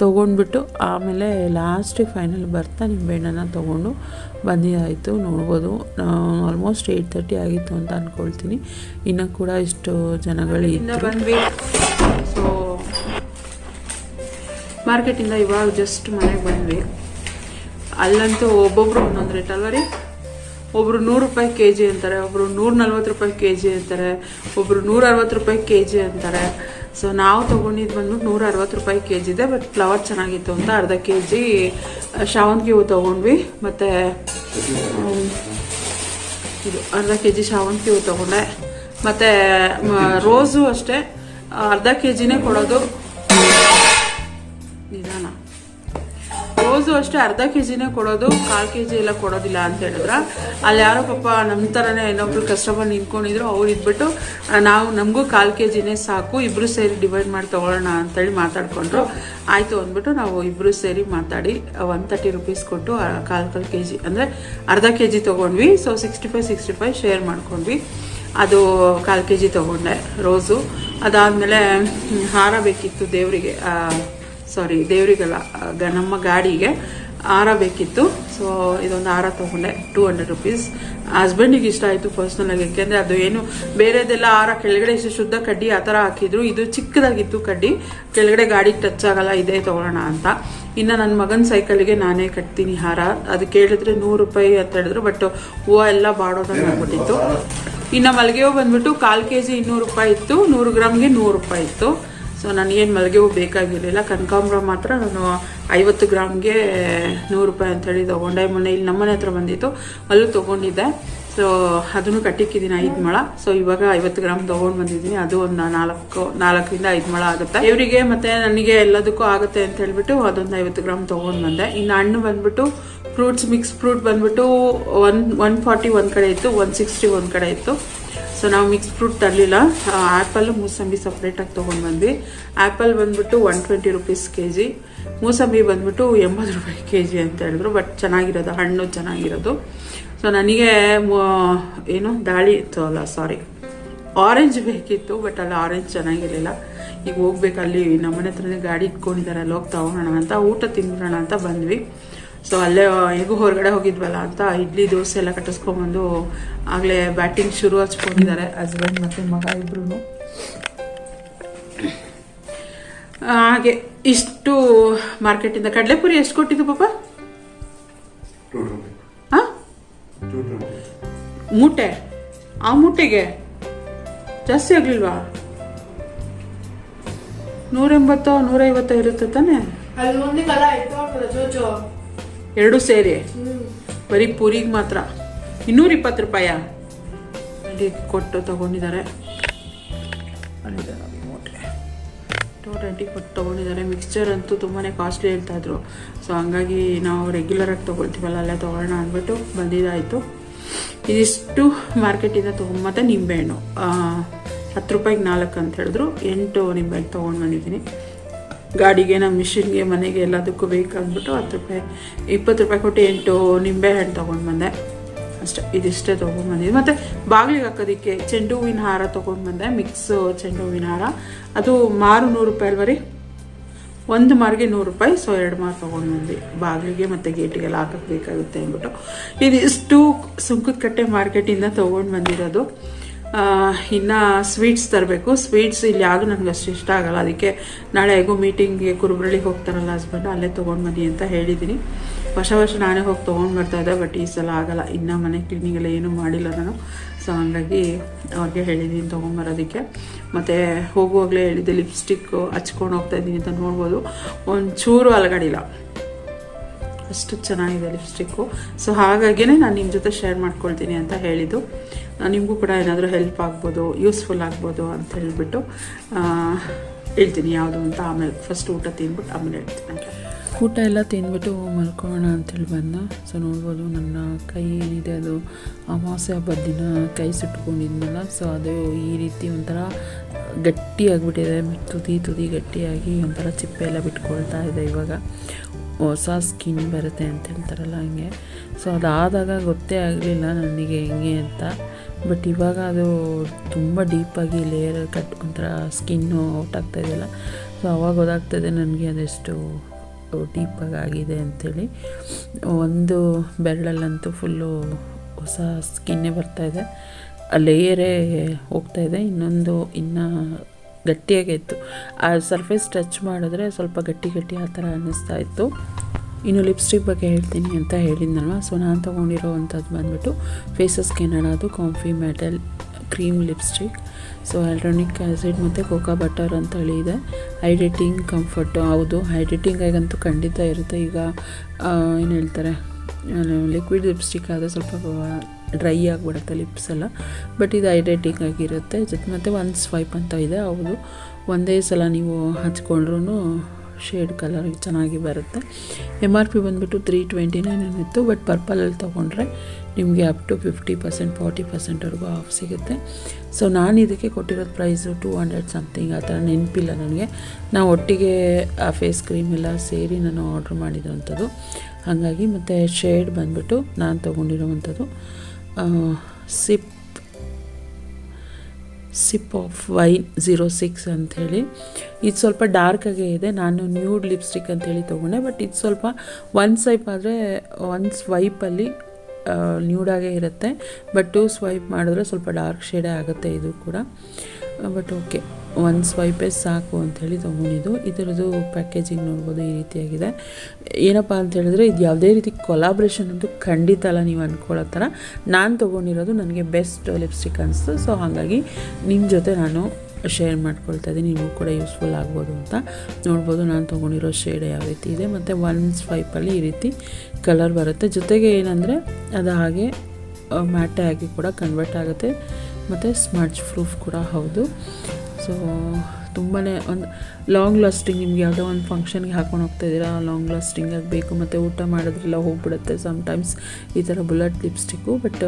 ತೊಗೊಂಡ್ಬಿಟ್ಟು ಆಮೇಲೆ ಲಾಸ್ಟಿಗೆ ಫೈನಲ್ ಬರ್ತಾ ನಿಂಬೆಹಣ್ಣನ್ನು ತೊಗೊಂಡು ಬಂದಿದ್ದಾಯಿತು ನೋಡ್ಬೋದು. ಆಲ್ಮೋಸ್ಟ್ ಏಯ್ಟ್ ತರ್ಟಿ ಆಗಿತ್ತು ಅಂತ ಅಂದ್ಕೊಳ್ತೀನಿ ಇನ್ನೂ ಕೂಡ ಇಷ್ಟು ಜನಗಳು ಬಂದ್ವಿ. ಸೊ ಮಾರ್ಕೆಟಿಂದ ಇವಾಗ ಜಸ್ಟ್ ಮನೆಗೆ ಬಂದ್ವಿ. ಅಲ್ಲಂತೂ ಒಬ್ಬೊಬ್ಬರು ಒಂದೊಂದು ರೇಟ್ ಅಲ್ವ ರೀ? ಒಬ್ರು ನೂರು ರೂಪಾಯಿ ಕೆ ಜಿ ಅಂತಾರೆ ಒಬ್ರು ನೂರ ನಲ್ವತ್ತು ರೂಪಾಯಿ ಕೆ ಜಿ ಅಂತಾರೆ ಒಬ್ರು ನೂರ ಅರವತ್ತು ರೂಪಾಯಿ ಕೆ ಜಿ ಅಂತಾರೆ. ಸೊ ನಾವು ತೊಗೊಂಡಿದ್ದು ಬಂದ್ಬಿಟ್ಟು ನೂರ ಅರವತ್ತು ರೂಪಾಯಿ ಕೆ ಜಿ ಇದೆ ಬಟ್ ಫ್ಲವರ್ ಚೆನ್ನಾಗಿತ್ತು ಅಂತ ಅರ್ಧ ಕೆ ಜಿ ಶಾವಂತಿಗೆ ಹೂವು ತೊಗೊಂಡ್ವಿ. ಮತ್ತು ಇದು ಅರ್ಧ ಕೆ ಜಿ ಶಾವಂತಿಗೆ ಹೂವು ತೊಗೊಂಡೆ. ಮತ್ತು ರೋಸು ಅಷ್ಟೇ. ಅರ್ಧ ಕೆ ಜಿನೇ ಕೊಡೋದು. ರೋಸು ಅಷ್ಟೇ ಅರ್ಧ ಕೆ ಜಿನೇ ಕೊಡೋದು, ಕಾಲು ಕೆ ಜಿ ಎಲ್ಲ ಕೊಡೋದಿಲ್ಲ ಅಂತ ಹೇಳಿದ್ರ. ಅಲ್ಲಿ ಯಾರೋ ಪಾಪ ನಮ್ಮ ಥರನೇ ಇನ್ನೊಬ್ರು ಕಸ್ಟಮರ್ ನಿಂತ್ಕೊಂಡಿದ್ರು, ಅವ್ರು ಇದ್ಬಿಟ್ಟು ನಾವು ನಮಗೂ ಕಾಲು ಕೆ ಜಿನೇ ಸಾಕು ಇಬ್ಬರು ಸೇರಿ ಡಿವೈಡ್ ಮಾಡಿ ತೊಗೊಳ್ಳೋಣ ಅಂತೇಳಿ ಮಾತಾಡಿಕೊಂಡ್ರು. ಆಯಿತು ಅಂದ್ಬಿಟ್ಟು ನಾವು ಇಬ್ಬರು ಸೇರಿ ಮಾತಾಡಿ ಒನ್ ತರ್ಟಿ ರುಪೀಸ್ ಕೊಟ್ಟು ಕಾಲು ಕಾಲು ಕೆ ಜಿ ಅಂದರೆ ಅರ್ಧ ಕೆ ಜಿ ತೊಗೊಂಡ್ವಿ. So sixty five sixty five share ಮಾಡ್ಕೊಂಡ್ವಿ. ಅದು ಕಾಲು ಕೆ ಜಿ ತೊಗೊಂಡೆ, ರೋಸು. ಅದಾದಮೇಲೆ ಹಾರ ಬೇಕಿತ್ತು ದೇವರಿಗೆ ಸಾರಿ ದೇವರಿಗೆಲ್ಲ ನಮ್ಮ ಗಾಡಿಗೆ ಹಾರ ಬೇಕಿತ್ತು. ಸೊ ಇದೊಂದು ಹಾರ ತೊಗೊಂಡೆ ಟೂ ಹಂಡ್ರೆಡ್ ರುಪೀಸ್ ಹಸ್ಬೆಂಡಿಗೆ ಇಷ್ಟ ಆಯಿತು ಪರ್ಸ್ನಲಾಗಿ ಯಾಕೆಂದರೆ ಅದು ಏನು ಬೇರೆದೆಲ್ಲ ಹಾರ ಕೆಳಗಡೆ ಇಷ್ಟು ಶುದ್ಧ ಕಡ್ಡಿ ಆ ಥರ ಹಾಕಿದ್ರು. ಇದು ಚಿಕ್ಕದಾಗಿತ್ತು ಕಡ್ಡಿ ಕೆಳಗಡೆ ಗಾಡಿಗೆ ಟಚ್ ಆಗಲ್ಲ ಇದೇ ತೊಗೊಳೋಣ ಅಂತ. ಇನ್ನು ನನ್ನ ಮಗನ ಸೈಕಲ್ಗೆ ನಾನೇ ಕಟ್ತೀನಿ ಹಾರ. ಅದು ಕೇಳಿದ್ರೆ ನೂರು ರೂಪಾಯಿ ಅಂತ ಹೇಳಿದ್ರು ಬಟ್ ಹೂವು ಎಲ್ಲ ಬಾಡೋದಂಗೆ ಆಗ್ಬಿಟ್ಟಿತ್ತು ಇನ್ನು ಮಲ್ಲಿಗೆ ಹೂವು ಬಂದ್ಬಿಟ್ಟು ಕಾಲು ಕೆ ಜಿ ಇನ್ನೂರು ರೂಪಾಯಿ ಇತ್ತು ನೂರು ಗ್ರಾಮ್ಗೆ ನೂರು ರೂಪಾಯಿ ಇತ್ತು. ಸೊ ನನಗೇನು ಮಲ್ಲಿಗೆ ಹೂವು ಬೇಕಾಗಿರಲಿಲ್ಲ. ಕನಕಾಂಬ್ರ ಮಾತ್ರ ನಾನು ಐವತ್ತು ಗ್ರಾಮ್ಗೆ ನೂರು ರೂಪಾಯಿ ಅಂತೇಳಿ ತೊಗೊಂಡೆ. ಮೊನ್ನೆ ಇಲ್ಲಿ ನಮ್ಮನೆ ಹತ್ರ ಬಂದಿತ್ತು. ಅಲ್ಲೂ ತೊಗೊಂಡಿದ್ದೆ. ಸೊ ಅದನ್ನು ಕಟ್ಟಿಕ್ಕಿದ್ದೀನಿ ಐದು ಮೊಳ. ಸೊ ಇವಾಗ ಐವತ್ತು ಗ್ರಾಮ್ ತೊಗೊಂಡು ಬಂದಿದ್ದೀನಿ. ಅದು ಒಂದು ನಾಲ್ಕು, ನಾಲ್ಕರಿಂದ ಐದು ಮೊಳ ಆಗುತ್ತೆ. ಇವರಿಗೆ ಮತ್ತು ನನಗೆ ಎಲ್ಲದಕ್ಕೂ ಆಗುತ್ತೆ ಅಂತ ಹೇಳ್ಬಿಟ್ಟು ಅದೊಂದು ಐವತ್ತು ಗ್ರಾಮ್ ತೊಗೊಂಡು ಬಂದೆ. ಇನ್ನು ಹಣ್ಣು ಬಂದ್ಬಿಟ್ಟು ಫ್ರೂಟ್ಸ್, ಮಿಕ್ಸ್ ಫ್ರೂಟ್ ಬಂದ್ಬಿಟ್ಟು ಒನ್ ಒನ್ ಫಾರ್ಟಿ ಒಂದು ಕಡೆ ಇತ್ತು, ಒನ್ ಸಿಕ್ಸ್ಟಿ ಒಂದು ಕಡೆ ಇತ್ತು. ಸೊ ನಾವು ಮಿಕ್ಸ್ ಫ್ರೂಟ್ ತರಲಿಲ್ಲ. ಆ್ಯಪಲ್ ಮೂಸಂಬಿ ಸಪ್ರೇಟಾಗಿ ತೊಗೊಂಡು ಬಂದ್ವಿ. ಆ್ಯಪಲ್ ಬಂದ್ಬಿಟ್ಟು one twenty rupees K G mosambi ಬಂದ್ಬಿಟ್ಟು ಎಂಬತ್ತು ರೂಪಾಯಿ ಕೆ ಜಿ ಅಂತ ಹೇಳಿದ್ರು. ಬಟ್ ಚೆನ್ನಾಗಿರೋದು, ಹಣ್ಣು ಚೆನ್ನಾಗಿರೋದು. ಸೊ ನನಗೆ ಏನು, ದಾಳಿ ಇತ್ತು ಅಲ್ಲ ಸಾರಿ ಆರೆಂಜ್ ಬೇಕಿತ್ತು ಬಟ್ ಅಲ್ಲಿ ಆರೆಂಜ್ ಚೆನ್ನಾಗಿರಲಿಲ್ಲ. ಈಗ ಹೋಗ್ಬೇಕು ಅಲ್ಲಿ, ನಮ್ಮನೆ ಹತ್ರನೇ ಗಾಡಿ ಇಟ್ಕೊಂಡಿದ್ದಾರೆ ಅಲ್ಲಿ ಹೋಗಿ ತಗೊಳ್ಳೋಣ ಅಂತ, ಊಟ ತಿನ್ಬಿಡೋಣ ಅಂತ ಬಂದ್ವಿ. ಸೊ ಅಲ್ಲೇ ಹೇಗೂ ಹೊರಗಡೆ ಹೋಗಿದ್ವಲ್ಲ ಅಂತ ಇಡ್ಲಿ ದೋಸೆ ಎಲ್ಲ ಕಟ್ಟಿಸ್ಕೊಂಡ್ಬಂದು ಆಗಲೇ ಬ್ಯಾಟಿಂಗ್ ಶುರು ಹಚ್ಕೊಂಡಿದ್ದಾರೆ ಹಸ್ಬೆಂಡ್ ಮತ್ತು ಮಗ ಇಬ್ರು ಹಾಗೆ ಇಷ್ಟು ಮಾರ್ಕೆಟಿಂದ. ಕಡಲೆಪುರಿ ಎಷ್ಟು ಕೊಟ್ಟಿದ್ದು ಪಾಪ? ಮೂಟೆ? ಆ ಮೂಟೆಗೆ? ಜಾಸ್ತಿ ಆಗ್ಲಿಲ್ವಾ? ನೂರೆಂಬತ್ತೋ ನೂರೈವತ್ತೋ ಇರುತ್ತೆ ತಾನೆ? ಎರಡು ಸೇರಿ. ಬರೀ ಪೂರಿಗೆ ಮಾತ್ರ. ಇನ್ನೂರ ಇಪ್ಪತ್ತು ರೂಪಾಯ ಕೊಟ್ಟು ತಗೊಂಡಿದ್ದಾರೆ. ಟ್ವೆಂಟಿ ಕೊಟ್ಟು ತೊಗೊಂಡಿದ್ದಾರೆ. ಮಿಕ್ಸ್ಚರ್ ಅಂತೂ ತುಂಬಾ ಕಾಸ್ಟ್ಲಿ ಹೇಳ್ತಾಯಿದ್ರು ಸೊ ಹಂಗಾಗಿ ನಾವು ರೆಗ್ಯುಲರಾಗಿ ತೊಗೊಳ್ತೀವಲ್ಲ, ಅಲ್ಲೇ ತೊಗೊಳ್ಳೋಣ ಅಂದ್ಬಿಟ್ಟು ಬಂದಿದ್ದಾಯಿತು. ಇದಿಷ್ಟು ಮಾರ್ಕೆಟಿಂದ ತೊಗೊಂಡು ಮತ್ತು ನಿಂಬೆಹಣ್ಣು. ಹತ್ತು ರೂಪಾಯಿಗೆ ನಾಲ್ಕು ಅಂತ ಹೇಳಿದ್ರು. ಎಂಟು ನಿಂಬೆಹಣ್ಣು ತೊಗೊಂಡು ಬಂದಿದ್ದೀನಿ. ಗಾಡಿಗೆ, ನಮ್ಮ ಮಿಷಿನ್ಗೆ, ಮನೆಗೆ ಎಲ್ಲದಕ್ಕೂ ಬೇಕಾಗ್ಬಿಟ್ಟು ಹತ್ತು ರೂಪಾಯಿ, ಇಪ್ಪತ್ತು ರೂಪಾಯಿ ಕೊಟ್ಟು ಎಂಟು ನಿಂಬೆಹಣ್ಣು ತೊಗೊಂಡು ಬಂದೆ. ಅಷ್ಟೇ, ಇದಿಷ್ಟೇ ತೊಗೊಂಡು ಬಂದಿದ್ದು. ಮತ್ತು ಬಾಗಿಲಿಗೆ ಹಾಕೋದಕ್ಕೆ ಚೆಂಡು ಹೂವಿನ ಹಾರ ತೊಗೊಂಡು ಬಂದೆ ಮಿಕ್ಸ್ ಚೆಂಡು ಹೂವಿನ ಹಾರ. ಅದು ಮಾರು ನೂರು ರೂಪಾಯಿ ಅಲ್ವರಿ ಒಂದು ಮಾರಿಗೆ ನೂರು ರೂಪಾಯಿ ಸೊ ಎರಡು ಮಾರು ತೊಗೊಂಡು ಬಂದ್ವಿ. ಬಾಗಿಲಿಗೆ ಮತ್ತು ಗೇಟಿಗೆಲ್ಲ ಹಾಕಕ್ಕೆ ಬೇಕಾಗುತ್ತೆ ಅಂದ್ಬಿಟ್ಟು. ಇದಿಷ್ಟು ಸುಂಕದ ಕಟ್ಟೆ ಮಾರ್ಕೆಟಿಂದ ತೊಗೊಂಡು ಬಂದಿರೋದು. ಇನ್ನ ಸ್ವೀಟ್ಸ್ ತರಬೇಕು. ಸ್ವೀಟ್ಸ್ ಇಲ್ಲಿ ಯಾವುದು ನನಗೆ ಅಷ್ಟು ಇಷ್ಟ ಆಗಲ್ಲ. ಅದಕ್ಕೆ ನಾಳೆ ಹೇಗೂ ಮೀಟಿಂಗ್ಗೆ ಕುರುಬ್ರಳ್ಳಿಗೆ ಹೋಗ್ತಾರಲ್ಲ ಹಸ್ಬೆಂಡ್ ಅಲ್ಲೇ ತೊಗೊಂಡು ಬನ್ನಿ ಅಂತ ಹೇಳಿದ್ದೀನಿ ವರ್ಷ ವರ್ಷ ನಾನೇ ಹೋಗಿ ತೊಗೊಂಡು ಬರ್ತಾ ಇದ್ದೆ ಬಟ್ ಈ ಸಲ ಆಗಲ್ಲ. ಇನ್ನು ಮನೆ ಕ್ಲೀನಿಂಗ್ ಎಲ್ಲ ಏನೂ ಮಾಡಿಲ್ಲ ನಾನು. ಸೊ ಹಂಗಾಗಿ ಅವ್ರಿಗೆ ಹೇಳಿದ್ದೀನಿ ತೊಗೊಂಬರೋದಕ್ಕೆ ಮತ್ತು ಹೋಗುವಾಗಲೇ ಹೇಳಿದ್ದೆ ಲಿಪ್ಸ್ಟಿಕ್ಕು ಹಚ್ಕೊಂಡು ಹೋಗ್ತಾ ಇದ್ದೀನಿ ಅಂತ ನೋಡ್ಬೋದು. ಒಂಚೂರು ಅಲಗಾಡಿಲ್ಲ. ಅಷ್ಟು ಚೆನ್ನಾಗಿದೆ ಲಿಪ್ಸ್ಟಿಕ್ಕು. ಸೊ ಹಾಗಾಗಿನೇ ನಾನು ನಿಮ್ಮ ಜೊತೆ ಶೇರ್ ಮಾಡ್ಕೊಳ್ತೀನಿ ಅಂತ ಹೇಳಿದ್ದು. ನಿಮಗೂ ಕೂಡ ಏನಾದರೂ ಹೆಲ್ಪ್ ಆಗ್ಬೋದು ಯೂಸ್ಫುಲ್ ಆಗ್ಬೋದು ಅಂತ ಹೇಳಿಬಿಟ್ಟು ಹೇಳ್ತೀನಿ ಯಾವುದು ಅಂತ. ಆಮೇಲೆ ಫಸ್ಟ್ ಊಟ ತಿಂದ್ಬಿಟ್ಟು ಆಮೇಲೆ ಹೇಳ್ತೀನಿ ಊಟ ಎಲ್ಲ ತಿಂದ್ಬಿಟ್ಟು ಮಲ್ಕೊಳ್ಳೋಣ ಅಂತೇಳಿ ಬಂದ. ಸೊ ನೋಡ್ಬೋದು ನನ್ನ ಕೈ ಏನಿದೆ ಅದು ಅಮಾವಾಸ್ಯೆ ಹಬ್ಬದ ದಿನ ಕೈ ಸುಟ್ಕೊಂಡಿದ್ನಲ್ಲ. ಸೊ ಅದು ಈ ರೀತಿ ಒಂಥರ ಗಟ್ಟಿಯಾಗಿಬಿಟ್ಟಿದೆ. ತುದಿ ತುದಿ ಗಟ್ಟಿಯಾಗಿ ಒಂಥರ ಚಿಪ್ಪೆ ಎಲ್ಲ ಬಿಟ್ಕೊಳ್ತಾ ಇದೆ ಇವಾಗ. ಹೊಸ ಸ್ಕಿನ್ ಬರುತ್ತೆ ಅಂತ ಹೇಳ್ತಾರಲ್ಲ ಹಂಗೆ. ಸೊ ಅದಾದಾಗ ಗೊತ್ತೇ ಆಗಲಿಲ್ಲ ನನಗೆ ಹೆಂಗೆ ಅಂತ. ಬಟ್ ಇವಾಗ ಅದು ತುಂಬ ಡೀಪಾಗಿ ಲೇಯರ್ ಕಟ್ ಒಂಥರ ಸ್ಕಿನ್ನು ಔಟ್ ಆಗ್ತಾ ಇದೆಯಲ್ಲ ಸೊ ಅವಾಗ ಗೊತ್ತಾಗ್ತದೆ ನನಗೆ ಅದೆಷ್ಟು ಡೀಪಾಗಿ ಆಗಿದೆ ಅಂಥೇಳಿ ಒಂದು ಬೆರಳಲ್ಲಂತೂ ಫುಲ್ಲು ಹೊಸ ಸ್ಕಿನ್ನೇ ಬರ್ತಾಯಿದೆ ಆ ಲೇಯರೇ ಹೋಗ್ತಾ ಇದೆ. ಇನ್ನೊಂದು, ಇನ್ನು ಗಟ್ಟಿಯಾಗೇ ಇತ್ತು ಆ ಸರ್ಫೇಸ್ ಟಚ್ ಮಾಡಿದ್ರೆ ಸ್ವಲ್ಪ ಗಟ್ಟಿ ಗಟ್ಟಿ ಆ ಥರ ಅನ್ನಿಸ್ತಾ ಇತ್ತು. ಇನ್ನು ಲಿಪ್ಸ್ಟಿಕ್ ಬಗ್ಗೆ ಹೇಳ್ತೀನಿ ಅಂತ ಹೇಳಿದ್ನಲ್ವ? ಸೊ ನಾನು ತೊಗೊಂಡಿರೋ ಅಂಥದ್ದು ಬಂದ್ಬಿಟ್ಟು Faces ಕೆನಡಾದು comfy metal cream lipstick so hydronic acid ಮತ್ತು ಕೋಕಾ ಬಟರ್ ಅಂತ ಹೇಳಿ ಇದೆ. ಹೈಡ್ರೇಟಿಂಗ್ ಕಂಫರ್ಟು ಹೌದು. ಹೈಡ್ರೇಟಿಂಗ್ ಆಗಂತೂ ಖಂಡಿತ ಇರುತ್ತೆ. ಈಗ ಏನು ಹೇಳ್ತಾರೆ? ಲಿಕ್ವಿಡ್ ಲಿಪ್ಸ್ಟಿಕ್ ಆದರೆ ಸ್ವಲ್ಪ ಡ್ರೈ ಆಗಿಬಿಡುತ್ತೆ ಲಿಪ್ಸ್ ಎಲ್ಲ. ಬಟ್ ಇದು ಹೈಡ್ರೇಟಿಂಗ್ ಆಗಿರುತ್ತೆ. ಜೊತೆ ಮತ್ತು ಒಂದು ಸ್ವೈಪ್ ಅಂತ ಇದೆ, ಹೌದು. ಒಂದೇ ಸಲ ನೀವು ಹಚ್ಕೊಂಡ್ರೂ ಶೇಡ್ ಕಲರ್ ಚೆನ್ನಾಗಿ ಬರುತ್ತೆ. ಎಂ ಆರ್ ಪಿ ಬಂದುಬಿಟ್ಟು ತ್ರೀ ಟ್ವೆಂಟಿ ನೈನ್ ಇತ್ತು ಬಟ್ ಪರ್ಪಲಲ್ಲಿ ತೊಗೊಂಡ್ರೆ ನಿಮಗೆ up to fifty percent forty ಪರ್ಸೆಂಟ್ವರೆಗೂ off ಸಿಗುತ್ತೆ. ಸೊ ನಾನು ಇದಕ್ಕೆ ಕೊಟ್ಟಿರೋದು ಪ್ರೈಸು ಟೂ ಹಂಡ್ರೆಡ್ ಸಮಥಿಂಗ್ ಆ ಥರ ನೆನಪಿಲ್ಲ ನನಗೆ. ನಾವು ಒಟ್ಟಿಗೆ ಆ ಫೇಸ್ ಕ್ರೀಮ್ ಎಲ್ಲ ಸೇರಿ ನಾನು ಆರ್ಡ್ರ್ ಮಾಡಿರೋವಂಥದ್ದು. ಹಾಗಾಗಿ ಮತ್ತು ಶೇಡ್ ಬಂದುಬಿಟ್ಟು ನಾನು ತೊಗೊಂಡಿರೋವಂಥದ್ದು. Sip sip of wine zero six ಅಂಥೇಳಿ. ಇದು ಸ್ವಲ್ಪ ಡಾರ್ಕಾಗೇ ಇದೆ. ನಾನು ನ್ಯೂಡ್ ಲಿಪ್ಸ್ಟಿಕ್ ಅಂತೇಳಿ ತೊಗೊಂಡೆ. ಬಟ್ ಇದು ಸ್ವಲ್ಪ ಒನ್ ಸ್ವೈಪ್ ಆದರೆ ಒನ್ ಸ್ವೈಪಲ್ಲಿ ನ್ಯೂಡಾಗೇ ಇರುತ್ತೆ. ಬಟ್ ಟೂ ಸ್ವೈಪ್ ಮಾಡಿದ್ರೆ ಸ್ವಲ್ಪ ಡಾರ್ಕ್ ಶೇಡೇ ಆಗುತ್ತೆ ಇದು ಕೂಡ. But okay. ಒಂದು ಸ್ವೈಪೇ ಸಾಕು ಅಂಥೇಳಿ ತೊಗೊಂಡಿದ್ದು. ಇದರದ್ದು ಪ್ಯಾಕೇಜಿಂಗ್ ನೋಡ್ಬೋದು ಈ ರೀತಿಯಾಗಿದೆ. ಏನಪ್ಪ ಅಂತ ಹೇಳಿದ್ರೆ ಇದು ಯಾವುದೇ ರೀತಿ ಕೊಲಾಬ್ರೇಷನ್ ಅಂತೂ ಖಂಡಿತ ಅಲ್ಲ ನೀವು ಅಂದ್ಕೊಳ್ಳೋ ಥರ. ನಾನು ತೊಗೊಂಡಿರೋದು ನನಗೆ ಬೆಸ್ಟ್ ಲಿಪ್ಸ್ಟಿಕ್ ಅನಿಸ್ತು. ಸೊ ಹಾಗಾಗಿ ನಿಮ್ಮ ಜೊತೆ ನಾನು ಶೇರ್ ಮಾಡ್ಕೊಳ್ತಾ ಇದ್ದೀನಿ. ನಿಮಗೂ ಕೂಡ ಯೂಸ್ಫುಲ್ ಆಗ್ಬೋದು ಅಂತ. ನೋಡ್ಬೋದು ನಾನು ತೊಗೊಂಡಿರೋ ಶೇಡ್ ಯಾವ ರೀತಿ ಇದೆ. ಮತ್ತು ಒನ್ ಸ್ವೈಪಲ್ಲಿ ಈ ರೀತಿ ಕಲರ್ ಬರುತ್ತೆ. ಜೊತೆಗೆ ಏನಂದರೆ ಅದು ಹಾಗೆ ಮ್ಯಾಟೆ ಆಗಿ ಕೂಡ ಕನ್ವರ್ಟ್ ಆಗುತ್ತೆ. ಮತ್ತು ಸ್ಮರ್ಚ್ ಪ್ರೂಫ್ ಕೂಡ ಹೌದು. ಸೊ ತುಂಬಾ ಒಂದು ಲಾಂಗ್ ಲಾಸ್ಟಿಂಗ್ ನಿಮ್ಗೆ ಯಾವುದೋ ಒಂದು ಫಂಕ್ಷನ್ಗೆ ಹಾಕೊಂಡು ಹೋಗ್ತಾ ಇದ್ದೀರಾ ಲಾಂಗ್ ಲಾಸ್ಟಿಂಗ್ ಆಗಬೇಕು ಮತ್ತು ಊಟ ಮಾಡೋದ್ರೆಲ್ಲ ಹೋಗ್ಬಿಡುತ್ತೆ ಸಮ್ಟೈಮ್ಸ್ ಈ ಥರ ಬುಲೆಟ್ ಲಿಪ್ಸ್ಟಿಕ್ಕು ಬಟ್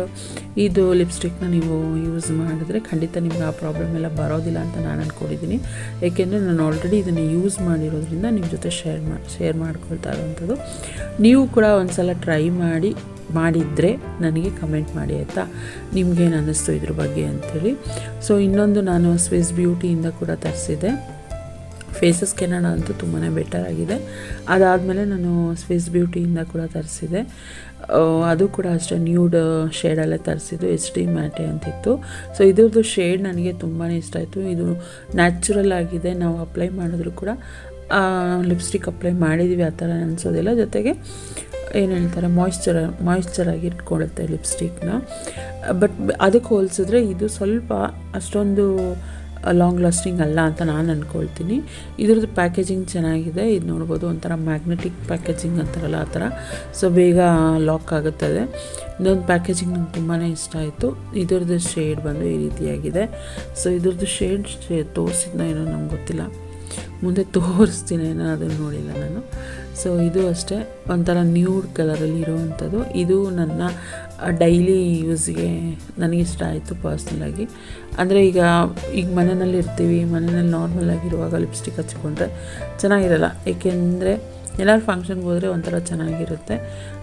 ಇದು ಲಿಪ್ಸ್ಟಿಕ್ನ ನೀವು ಯೂಸ್ ಮಾಡಿದ್ರೆ ಖಂಡಿತ ನಿಮ್ಗೆ ಆ ಪ್ರಾಬ್ಲಮ್ ಎಲ್ಲ ಬರೋದಿಲ್ಲ ಅಂತ ನಾನು ಅಂದ್ಕೊಂಡಿದ್ದೀನಿ ಏಕೆಂದರೆ ನಾನು ಆಲ್ರೆಡಿ ಇದನ್ನು ಯೂಸ್ ಮಾಡಿರೋದ್ರಿಂದ ನಿಮ್ಮ ಜೊತೆ ಶೇರ್ ಮಾಡಿ ಶೇರ್ ಮಾಡ್ಕೊಳ್ತಾ ಇರೋವಂಥದ್ದು ನೀವು ಕೂಡ ಒಂದು ಸಲ ಟ್ರೈ ಮಾಡಿ, ಮಾಡಿದರೆ ನನಗೆ ಕಮೆಂಟ್ ಮಾಡಿ, ಆಯಿತಾ? ನಿಮ್ಗೇನು ಅನ್ನಿಸ್ತು ಇದ್ರ ಬಗ್ಗೆ ಅಂಥೇಳಿ ಸೊ ಇನ್ನೊಂದು ನಾನು ಸ್ವಿಸ್ ಬ್ಯೂಟಿಯಿಂದ ಕೂಡ ತರಿಸಿದೆ ಫೇಸಸ್ ಕೆನಡ ಅಂತೂ ತುಂಬಾ ಬೆಟರ್ ಆಗಿದೆ. ಅದಾದಮೇಲೆ ನಾನು ಸ್ವಿಸ್ ಬ್ಯೂಟಿಯಿಂದ ಕೂಡ ತರಿಸಿದೆ. ಅದು ಕೂಡ ಅಷ್ಟೇ ನ್ಯೂಡ್ ಶೇಡಲ್ಲೇ ತರಿಸಿದ್ದು ಎಚ್ ಡಿ ಮ್ಯಾಟೆ ಅಂತಿತ್ತು. ಸೊ ಇದ್ರದ್ದು ಶೇಡ್ ನನಗೆ ತುಂಬಾ ಇಷ್ಟ ಆಯಿತು. ಇದು ನ್ಯಾಚುರಲ್ ಆಗಿದೆ, ನಾವು ಅಪ್ಲೈ ಮಾಡಿದ್ರು ಕೂಡ. ಲಿಪ್ಸ್ಟಿಕ್ ಅಪ್ಲೈ ಮಾಡಿದ್ದೀವಿ ಆ ಥರ ಅನಿಸೋದಿಲ್ಲ. ಜೊತೆಗೆ ಏನು ಹೇಳ್ತಾರೆ ಮಾಯ್ಶ್ಚರ ಆಗಿ ಇಟ್ಕೊಳ್ಳುತ್ತೆ ಲಿಪ್ಸ್ಟಿಕ್ನ ಬಟ್ ಅದಕ್ಕೆ ಹೋಲಿಸಿದ್ರೆ ಇದು ಸ್ವಲ್ಪ ಅಷ್ಟೊಂದು ಲಾಂಗ್ ಲಾಸ್ಟಿಂಗ್ ಅಲ್ಲ ಅಂತ ನಾನು ಅಂದ್ಕೊಳ್ತೀನಿ ಇದ್ರದ್ದು ಪ್ಯಾಕೇಜಿಂಗ್ ಚೆನ್ನಾಗಿದೆ. ಇದು ನೋಡ್ಬೋದು, ಒಂಥರ ಮ್ಯಾಗ್ನೆಟಿಕ್ ಪ್ಯಾಕೇಜಿಂಗ್ ಅಂತಾರಲ್ಲ ಆ ಥರ. ಸೊ ಬೇಗ ಲಾಕ್ ಆಗುತ್ತದೆ. ಇನ್ನೊಂದು ಪ್ಯಾಕೇಜಿಂಗ್ ನಂಗೆ ತುಂಬಾ ಇಷ್ಟ ಆಯಿತು. ಇದ್ರದ್ದು ಶೇಡ್ ಬಂದು ಈ ರೀತಿಯಾಗಿದೆ. ಸೊ ಇದ್ರದ್ದು ಶೇಡ್ ತೋರಿಸಿದ್ನ ಏನೋ ನಂಗೆ ಗೊತ್ತಿಲ್ಲ. ಮುಂದೆ ತೋರಿಸ್ತೀನಿ, ಏನೋ ಅದನ್ನು ನೋಡಿಲ್ಲ ನಾನು. ಸೊ ಇದು ಅಷ್ಟೇ. ಒಂಥರ ನ್ಯೂಡ್ ಕಲರಲ್ಲಿ ಇರೋವಂಥದ್ದು. ಇದು ನನ್ನ ಡೈಲಿ ಯೂಸ್ಗೆ ನನಗಿಷ್ಟ ಆಯಿತು ಪರ್ಸ್ನಲಾಗಿ. ಅಂದರೆ ಈಗ ಈಗ ಮನೆಯಲ್ಲಿ ಇರ್ತೀವಿ, ಮನೆಯಲ್ಲಿ ನಾರ್ಮಲ್ ಆಗಿರುವಾಗ ಲಿಪ್ಸ್ಟಿಕ್ ಹಚ್ಕೊಂಡ್ರೆ ಚೆನ್ನಾಗಿರಲ್ಲ. ಏಕೆಂದರೆ ಎಲ್ಲರೂ ಫಂಕ್ಷನ್ಗೆ ಹೋದರೆ ಒಂಥರ ಚೆನ್ನಾಗಿರುತ್ತೆ.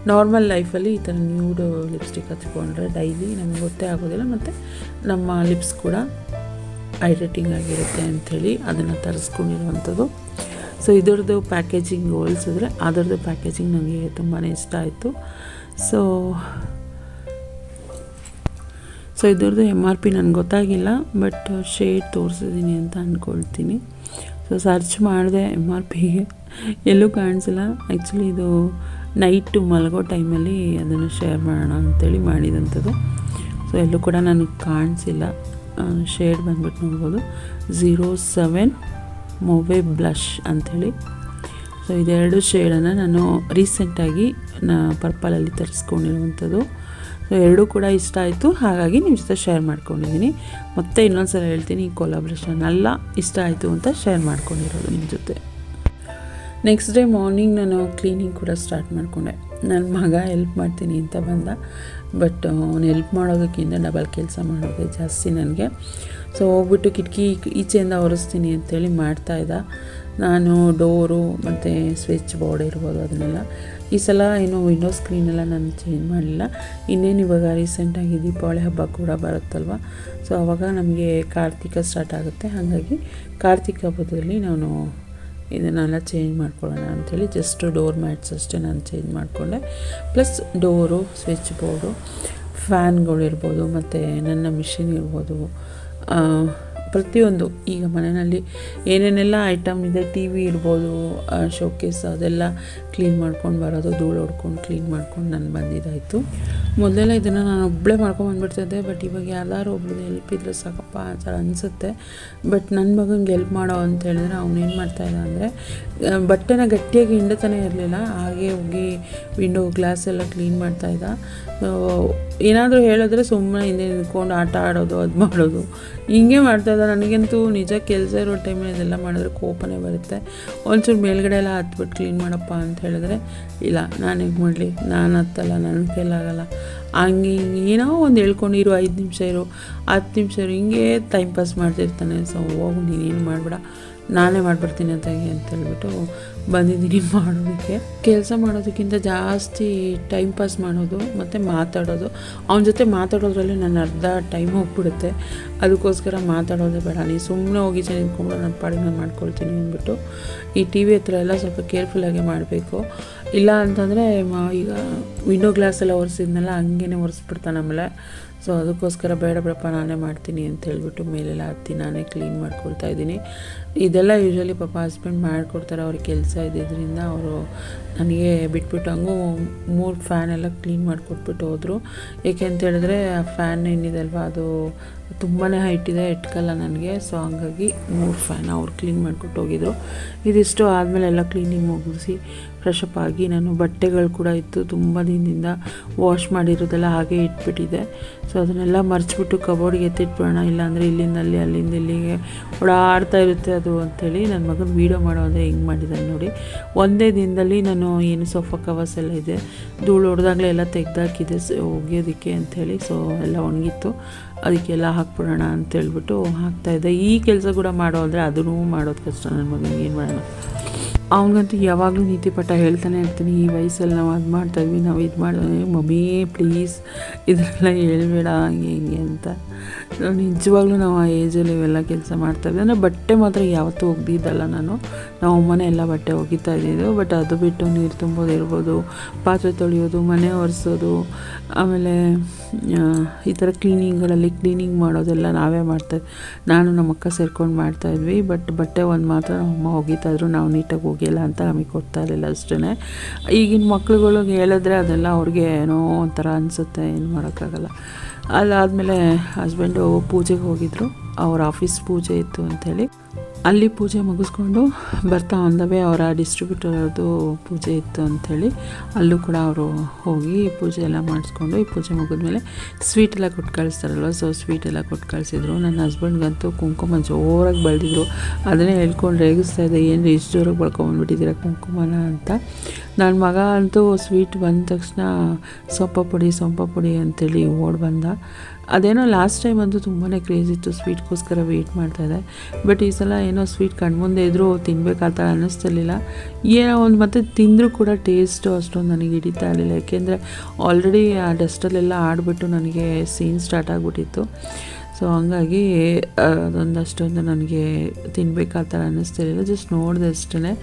ನಾರ್ಮಲ್ ಲೈಫಲ್ಲಿ ಈ ಥರ ನ್ಯೂಡ್ ಲಿಪ್ಸ್ಟಿಕ್ ಹಚ್ಕೊಂಡ್ರೆ ಡೈಲಿ ನಮಗೆ ಗೊತ್ತೇ ಆಗೋದಿಲ್ಲ. ಮತ್ತು ನಮ್ಮ ಲಿಪ್ಸ್ ಕೂಡ ಹೈಡ್ರೇಟಿಂಗ್ ಆಗಿರುತ್ತೆ ಅಂಥೇಳಿ ಅದನ್ನು ತರಿಸ್ಕೊಂಡಿರುವಂಥದ್ದು. ಸೊ ಇದರದ್ದು ಪ್ಯಾಕೇಜಿಂಗ್ ಹೋಲಿಸಿದ್ರೆ ಅದರದ್ದು ಪ್ಯಾಕೇಜಿಂಗ್ ನನಗೆ ತುಂಬಾ ಇಷ್ಟ ಆಯಿತು. ಸೊ ಸೊ ಇದ್ರದ್ದು ಎಂ ಆರ್ ಪಿ ನನಗೆ ಗೊತ್ತಾಗಿಲ್ಲ ಬಟ್ ಶೇಡ್ ತೋರಿಸಿದ್ದೀನಿ ಅಂತ ಅಂದ್ಕೊಳ್ತೀನಿ ಸೊ ಸರ್ಚ್ ಮಾಡಿದೆ ಎಂ ಆರ್ ಪಿಗೆ ಎಲ್ಲೂ ಕಾಣಿಸಿಲ್ಲ. ಆ್ಯಕ್ಚುಲಿ ಇದು ನೈಟು ಮಲಗೋ ಟೈಮಲ್ಲಿ ಅದನ್ನು ಶೇರ್ ಮಾಡೋಣ ಅಂತೇಳಿ ಮಾಡಿದಂಥದ್ದು. ಸೊ ಎಲ್ಲೂ ಕೂಡ ನನಗೆ ಕಾಣಿಸಿಲ್ಲ. ಶೇಡ್ ಬಂದ್ಬಿಟ್ಟು ನೋಡ್ಬೋದು. ಝೀರೋ ಸೆವೆನ್ ಮೊವೆ ಬ್ಲಷ್ ಅಂಥೇಳಿ. ಸೊ ಇದೆರಡು ಶೇಡನ್ನು ನಾನು ರೀಸೆಂಟಾಗಿ ನಾ ಪರ್ಪಲಲ್ಲಿ ತರಿಸ್ಕೊಂಡಿರುವಂಥದ್ದು. ಸೊ ಎರಡೂ ಕೂಡ ಇಷ್ಟ ಆಯಿತು. ಹಾಗಾಗಿ ನಿಮ್ಮ ಜೊತೆ ಶೇರ್ ಮಾಡ್ಕೊಂಡಿದ್ದೀನಿ ಮತ್ತೆ ಇನ್ನೊಂದು ಸಲ ಹೇಳ್ತೀನಿ, ಈ ಕೊಲಾಬ್ರೇಷನ್ ಎಲ್ಲ ಇಷ್ಟ ಆಯಿತು ಅಂತ ಶೇರ್ ಮಾಡ್ಕೊಂಡಿರೋದು ನಿಮ್ಮ ಜೊತೆ. ನೆಕ್ಸ್ಟ್ ಡೇ ಮಾರ್ನಿಂಗ್ ನಾನು ಕ್ಲೀನಿಂಗ್ ಕೂಡ ಸ್ಟಾರ್ಟ್ ಮಾಡಿಕೊಂಡೆ. ನನ್ನ ಮಗ ಹೆಲ್ಪ್ ಮಾಡ್ತೀನಿ ಅಂತ ಬಂದ. ಬಟ್ ಅವ್ನು ಹೆಲ್ಪ್ ಮಾಡೋದಕ್ಕಿಂತ ಡಬಲ್ ಕೆಲಸ ಮಾಡೋದೆ ಜಾಸ್ತಿ ನನಗೆ. ಸೊ ಹೋಗ್ಬಿಟ್ಟು ಕಿಟಕಿ ಈಚೆಯಿಂದ ಒರೆಸ್ತೀನಿ ಅಂತೇಳಿ ಮಾಡ್ತಾಯಿದ್ದ ನಾನು ಡೋರು ಮತ್ತು ಸ್ವಿಚ್ ಬೋರ್ಡ್ ಇರ್ಬೋದು ಅದನ್ನೆಲ್ಲ. ಈ ಸಲ ಏನು ವಿಂಡೋ ಸ್ಕ್ರೀನೆಲ್ಲ ನಾನು ಚೇಂಜ್ ಮಾಡಲಿಲ್ಲ. ಇನ್ನೇನು ಇವಾಗ ರೀಸೆಂಟಾಗಿ ದೀಪಾವಳಿ ಹಬ್ಬ ಕೂಡ ಬರುತ್ತಲ್ವ? ಸೊ ಆವಾಗ ನಮಗೆ ಕಾರ್ತಿಕ ಸ್ಟಾರ್ಟ್ ಆಗುತ್ತೆ. ಹಾಗಾಗಿ ಕಾರ್ತಿಕ ಹಬ್ಬದಲ್ಲಿ ನಾನು ಇದನ್ನೆಲ್ಲ ಚೇಂಜ್ ಮಾಡ್ಕೊಳ್ಳೋಣ ಅಂಥೇಳಿ ಜಸ್ಟ್ ಡೋರ್ ಮ್ಯಾಟ್ಸ್ ಅಷ್ಟೇ ನಾನು ಚೇಂಜ್ ಮಾಡಿಕೊಂಡೆ. ಪ್ಲಸ್ ಡೋರು, ಸ್ವಿಚ್ ಬೋರ್ಡು ಫ್ಯಾನ್ಗಳಿರ್ಬೋದು ಮತ್ತು ನನ್ನ ಮಿಷಿನ್ ಇರ್ಬೋದು. ಪ್ರತಿಯೊಂದು. ಈಗ ಮನೆಯಲ್ಲಿ ಏನೇನೆಲ್ಲ ಐಟಮ್ ಇದೆ ಟಿ ವಿ ಇರ್ಬೋದು ಶೋಕೇಸ್ ಅದೆಲ್ಲ ಕ್ಲೀನ್ ಮಾಡ್ಕೊಂಡು ಬರೋದು, ಧೂಳು ಹೊಡ್ಕೊಂಡು ಕ್ಲೀನ್ ಮಾಡ್ಕೊಂಡು ನಾನು ಬಂದಿದ್ದಾಯಿತು. ಮೊದಲೆಲ್ಲ ಇದನ್ನು ನಾನು ಒಬ್ಬಳೇ ಮಾಡ್ಕೊಂಡು ಬಂದ್ಬಿಡ್ತಿದ್ದೆ ಬಟ್ ಇವಾಗ ಯಾರಾದ್ರೂ ಒಬ್ರದ್ದು ಹೆಲ್ಪ್ ಇದ್ರೆ ಸಾಕಪ್ಪ ಆ ಥರ ಅನಿಸುತ್ತೆ. ಬಟ್ ನನ್ನ ಮಗನಿಗೆ ಹೆಲ್ಪ್ ಮಾಡೋ ಅಂತ ಹೇಳಿದ್ರೆ ಅವನೇನು ಮಾಡ್ತಾಯಿದ್ದ ಅಂದರೆ ಬಟ್ಟೆನ ಗಟ್ಟಿಯಾಗಿ ಹಿಂಡತಾನೆ ಇರಲಿಲ್ಲ, ಹಾಗೆ ಹೋಗಿ ವಿಂಡೋ ಗ್ಲಾಸ್ ಎಲ್ಲ ಕ್ಲೀನ್ ಮಾಡ್ತಾಯಿದ್ದ ಏನಾದರೂ ಹೇಳಿದ್ರೆ ಸುಮ್ಮನೆ ಹಿಂದೆ ನಿಂತ್ಕೊಂಡು ಆಟ ಆಡೋದು, ಅದು ಮಾಡೋದು. ಹಿಂಗೆ ಮಾಡ್ತಾಯಿದ್ದ ನನಗಂತೂ ನಿಜ ಕೆಲಸ ಇರೋ ಟೈಮಲ್ಲಿ ಇದೆಲ್ಲ ಮಾಡಿದ್ರೆ ಕೋಪನೇ ಬರುತ್ತೆ. ಒಂಚೂರು ಮೇಲ್ಗಡೆ ಎಲ್ಲ ಹತ್ಬಿಟ್ಟು ಕ್ಲೀನ್ ಮಾಡಪ್ಪ ಅಂತ ಹೇಳಿದ್ರೆ, ಇಲ್ಲ, ನಾನು ಹೇಗೆ ಮಾಡಲಿ, ನಾನು ಹತ್ತಲ್ಲ ನನ್ನ ಕೈಲಾಗಲ್ಲ ಹಂಗೆ ಹಿಂಗೆ ಏನೋ ಒಂದು ಹೇಳ್ಕೊಂಡು ಇರು ಐದು ನಿಮಿಷ ಇರು, ಹತ್ತು ನಿಮಿಷ ಇರು, ಹಿಂಗೆ ಟೈಮ್ ಪಾಸ್ ಮಾಡ್ತಿರ್ತಾನೆ. ಸೊ ಹೋಗು ಏನು ಮಾಡಬೇಡ, ನಾನೇ ಮಾಡಿಬಿಡ್ತೀನಿ ಅಂತ ಅಂತ ಹೇಳ್ಬಿಟ್ಟು ಬಂದಿದ್ದೀನಿ ಮಾಡೋದಕ್ಕೆ. ಕೆಲಸ ಮಾಡೋದಕ್ಕಿಂತ ಜಾಸ್ತಿ ಟೈಮ್ ಪಾಸ್ ಮಾಡೋದು ಮತ್ತು ಮಾತಾಡೋದು. ಅವನ ಜೊತೆ ಮಾತಾಡೋದ್ರಲ್ಲಿ ನನ್ನ ಅರ್ಧ ಟೈಮ್ ಹೋಗ್ಬಿಡುತ್ತೆ. ಅದಕ್ಕೋಸ್ಕರ ಮಾತಾಡೋದೇ ಬೇಡ. ನೀನು ಸುಮ್ಮನೆ ಹೋಗಿ ಜನ ನಿಂತ್ಕೊಂಡು ನನ್ನ ಪಾಡಿಗೆ ನಾನು ಮಾಡ್ಕೊಳ್ತೀನಿ ಅಂದ್ಬಿಟ್ಟು ಈ ಟಿ ವಿ ಹತ್ರ ಎಲ್ಲ ಸ್ವಲ್ಪ ಕೇರ್ಫುಲ್ಲಾಗಿ ಮಾಡಬೇಕು. ಇಲ್ಲ ಅಂತಂದರೆ ಈಗ ವಿಂಡೋ ಗ್ಲಾಸ್ ಎಲ್ಲ ಒರೆಸಿದ್ನೆಲ್ಲ ಹಂಗೇ ಒರೆಸ್ಬಿಡ್ತಾನೆ ಆಮೇಲೆ. ಸೊ ಅದಕ್ಕೋಸ್ಕರ ಬೇಡ ಬೇಡಪ್ಪ ನಾನೇ ಮಾಡ್ತೀನಿ ಅಂತ ಹೇಳಿಬಿಟ್ಟು ಮೇಲೆಲ್ಲ ಹತ್ತಿ ನಾನೇ ಕ್ಲೀನ್ ಮಾಡ್ಕೊಳ್ತಾ ಇದ್ದೀನಿ. ಇದೆಲ್ಲ ಯೂಶ್ವಲಿ ಪಾಪ ಹಸ್ಬೆಂಡ್ ಮಾಡಿಕೊಡ್ತಾರೆ, ಅವ್ರಿಗೆ ಕೆಲಸ ಇದ್ದಿದ್ದರಿಂದ ಅವರು ನನಗೆ ಬಿಟ್ಬಿಟ್ಟು ಹಂಗೂ ಮೂರು ಫ್ಯಾನ್ ಎಲ್ಲ ಕ್ಲೀನ್ ಮಾಡಿಕೊಟ್ಬಿಟ್ಟು ಹೋದರು. ಏಕೆ ಅಂತ ಹೇಳಿದ್ರೆ, ಆ ಫ್ಯಾನ್ ಏನಿದೆಲ್ವ, ಅದು ತುಂಬಾ ಹೈಟ್ ಇದೆ ಇಟ್ಕಲ್ಲ ನನಗೆ. ಸೊ ಹಂಗಾಗಿ ಮೂರು ಫ್ಯಾನ್ ಅವ್ರು ಕ್ಲೀನ್ ಮಾಡಿಕೊಟ್ಟು ಹೋಗಿದ್ರು. ಇದಿಷ್ಟು ಆದಮೇಲೆ ಎಲ್ಲ ಕ್ಲೀನಿಂಗ್ ಮುಗಿಸಿ ಫ್ರೆಶ್ ಅಪ್ ಆಗಿ ನಾನು ಬಟ್ಟೆಗಳು ಕೂಡ ಇತ್ತು. ತುಂಬ ದಿನದಿಂದ ವಾಶ್ ಮಾಡಿರೋದೆಲ್ಲ ಹಾಗೆ ಇಟ್ಬಿಟ್ಟಿದೆ ಸೊ ಅದನ್ನೆಲ್ಲ ಮರ್ಚಿಬಿಟ್ಟು ಕಬೋರ್ಡ್ಗೆ ಎತ್ತಿಟ್ಬಿಡೋಣ. ಇಲ್ಲಾಂದರೆ ಇಲ್ಲಿಂದ ಅಲ್ಲಿ ಅಲ್ಲಿಂದ ಇಲ್ಲಿಗೆ ಓಡಾಡ್ತಾ ಇರುತ್ತೆ ಅದು ಅಂಥೇಳಿ ನನ್ನ ಮಗನ ವೀಡಿಯೋ ಮಾಡೋದೇ ಹೆಂಗೆ ಮಾಡಿದ್ದಾನೆ ನೋಡಿ. ಒಂದೇ ದಿನದಲ್ಲಿ ನಾನು ಏನು ಸೋಫಾ ಕವರ್ಸ್ ಎಲ್ಲ ಇದೆ. ಧೂಳು ಹೊಡೆದಾಗಲೇ ಎಲ್ಲ ತೆಗ್ದಾಕಿದೆ. ಒಗೆಯೋದಕ್ಕೆ ಅಂಥೇಳಿ. ಸೊ ಎಲ್ಲ ಒಣಗಿತ್ತು. ಅದಕ್ಕೆಲ್ಲ ಹಾಕ್ಬಿಡೋಣ ಅಂತೇಳ್ಬಿಟ್ಟು ಹಾಕ್ತಾಯಿದ್ದೆ ಈ ಕೆಲಸ ಕೂಡ ಮಾಡೋ ಅಂದರೆ ಅದನ್ನೂ ಮಾಡೋದು ಕಷ್ಟ ನನ್ನ ಮಗನಿಗೆ. ಏನು ಮಾಡೋಣ? ಅವನಿಗಂತೂ ಯಾವಾಗಲೂ ನೀತಿ ಪಾಠ ಹೇಳ್ತಾನೆ ಇರ್ತೀನಿ, ಈ ವಯಸ್ಸಲ್ಲಿ ನಾವು ಅದು ಮಾಡ್ತಾಯಿದ್ವಿ, ನಾವು ಇದು ಮಾಡಿದ್ವಿ ಮಮ್ಮಿ ಪ್ಲೀಸ್ ಇದನ್ನೆಲ್ಲ ಹೇಳ್ಬೇಡ, ಹಂಗೆ ಹಿಂಗೆ ಅಂತ. ನಿಜವಾಗ್ಲೂ ನಾವು ಆ ಏಜಲ್ಲಿ ಇವೆಲ್ಲ ಕೆಲಸ ಮಾಡ್ತಾಯಿದ್ವಿ ಅಂದರೆ ಬಟ್ಟೆ ಮಾತ್ರ ಯಾವತ್ತೂ ಒಗ್ದಿದ್ದಲ್ಲ ನಾನು. ನಾವು ಅಮ್ಮನೇ ಎಲ್ಲ ಬಟ್ಟೆ ಒಗಿತಾ ಇದ್ದಿದ್ದು ಬಟ್ ಅದು ಬಿಟ್ಟು ನೀರು ತುಂಬೋದು, ಇರ್ಬೋದು, ಪಾತ್ರೆ ತೊಳೆಯೋದು, ಮನೆ ಒರೆಸೋದು, ಆಮೇಲೆ ಈ ಥರ ಕ್ಲೀನಿಂಗ್ಗಳಲ್ಲಿ ಕ್ಲೀನಿಂಗ್ ಮಾಡೋದೆಲ್ಲ ನಾವೇ ಮಾಡ್ತಾ ನಾನು ನಮ್ಮ ಅಕ್ಕ ಸೇರ್ಕೊಂಡು ಮಾಡ್ತಾಯಿದ್ವಿ ಬಟ್ ಬಟ್ಟೆ ಒಂದು ಮಾತ್ರ ನಮ್ಮ ಅಮ್ಮ ಒಗಿತಾಯಿದ್ರು ನಾವು ನೀಟಾಗಿ ಒಗಿಯಲ್ಲ ಅಂತ ನಮಗೆ ಕೊಡ್ತಾ ಇರಲಿಲ್ಲ ಅಷ್ಟೇ ಈಗಿನ ಮಕ್ಳುಗಳಿಗೆ ಹೇಳಿದ್ರೆ ಅದೆಲ್ಲ ಅವ್ರಿಗೆ ಏನೋ ಒಂಥರ ಅನಿಸುತ್ತೆ, ಏನು ಮಾಡೋಕ್ಕಾಗಲ್ಲ. ಅದಾದಮೇಲೆ ಹಸ್ಬೆಂಡು ಪೂಜೆಗೆ ಹೋಗಿದ್ರು. ಅವ್ರ ಆಫೀಸ್ ಪೂಜೆ ಇತ್ತು ಅಂಥೇಳಿ ಅಲ್ಲಿ ಪೂಜೆ ಮುಗಿಸ್ಕೊಂಡು ಬರ್ತಾ ಒಂದವೇ ಅವರ ಡಿಸ್ಟ್ರಿಬ್ಯೂಟರ್ದು ಪೂಜೆ ಇತ್ತು ಅಂಥೇಳಿ ಅಲ್ಲೂ ಕೂಡ ಅವರು ಹೋಗಿ ಪೂಜೆ ಎಲ್ಲ ಮಾಡಿಸ್ಕೊಂಡು ಈ ಪೂಜೆ ಮುಗಿದ್ಮೇಲೆ ಸ್ವೀಟ್ ಎಲ್ಲ ಕೊಟ್ಟು ಕಳಿಸ್ತಾರಲ್ವ ಸೊ ಸ್ವೀಟ್ ಎಲ್ಲ ಕೊಟ್ಟು ಕಳಿಸಿದ್ರು. ನನ್ನ ಹಸ್ಬೆಂಡ್ಗಂತೂ ಕುಂಕುಮ ಜೋರಾಗಿ ಬೆಳೆದಿದ್ರು. ಅದನ್ನೇ ಹೇಳ್ಕೊಂಡು ರೇಗಿಸ್ತಾ ಇದ್ದೆ ಏನು ಇಷ್ಟು ಜೋರಾಗಿ ಬಳ್ಕೊಂಡ್ಬಿಟ್ಟಿದ್ದೀರ ಕುಂಕುಮನ? ಅಂತ. ನನ್ನ ಮಗ ಅಂತೂ ಸ್ವೀಟ್ ಬಂದ ತಕ್ಷಣ ಸೊಪ್ಪ ಪುಡಿ, ಸೊಂಪ ಪುಡಿ ಅಂತೇಳಿ ಓಡ್ ಬಂದ. ಅದೇನೋ ಲಾಸ್ಟ್ ಟೈಮ್ ಅಂತೂ ತುಂಬಾ ಕ್ರೇಜ್ ಇತ್ತು ಸ್ವೀಟ್ಗೋಸ್ಕರ ವೆಯ್ಟ್ ಮಾಡ್ತಾಯಿದ್ದೆ ಬಟ್ ಈ ಸಲ ಏನೋ ಸ್ವೀಟ್ ಕಣ್ಮುಂದೆ ಇದ್ದರೂ ತಿನ್ಬೇಕಾತ ಅನ್ನಿಸ್ತಿರ್ಲಿಲ್ಲ. ಏನೋ ಒಂದು ಮತ್ತೆ ತಿಂದರೂ ಕೂಡ ಟೇಸ್ಟು ಅಷ್ಟೊಂದು ನನಗೆ ಹಿಡಿತಾ ಇರಲಿಲ್ಲ. ಯಾಕೆಂದರೆ ಆಲ್ರೆಡಿ ಆ ಡಸ್ಟಲ್ಲೆಲ್ಲ ಆಡಿಬಿಟ್ಟು ನನಗೆ ಸೀನ್ ಸ್ಟಾರ್ಟ್ ಆಗಿಬಿಟ್ಟಿತ್ತು. ಸೊ ಹಂಗಾಗಿ ಅದೊಂದಷ್ಟೊಂದು ನನಗೆ ತಿನ್ಬೇಕು ಆ ಥರ ಅನ್ನಿಸ್ತಿರಲಿಲ್ಲ. ಜಸ್ಟ್ ನೋಡಿದೆ ಅಷ್ಟೇ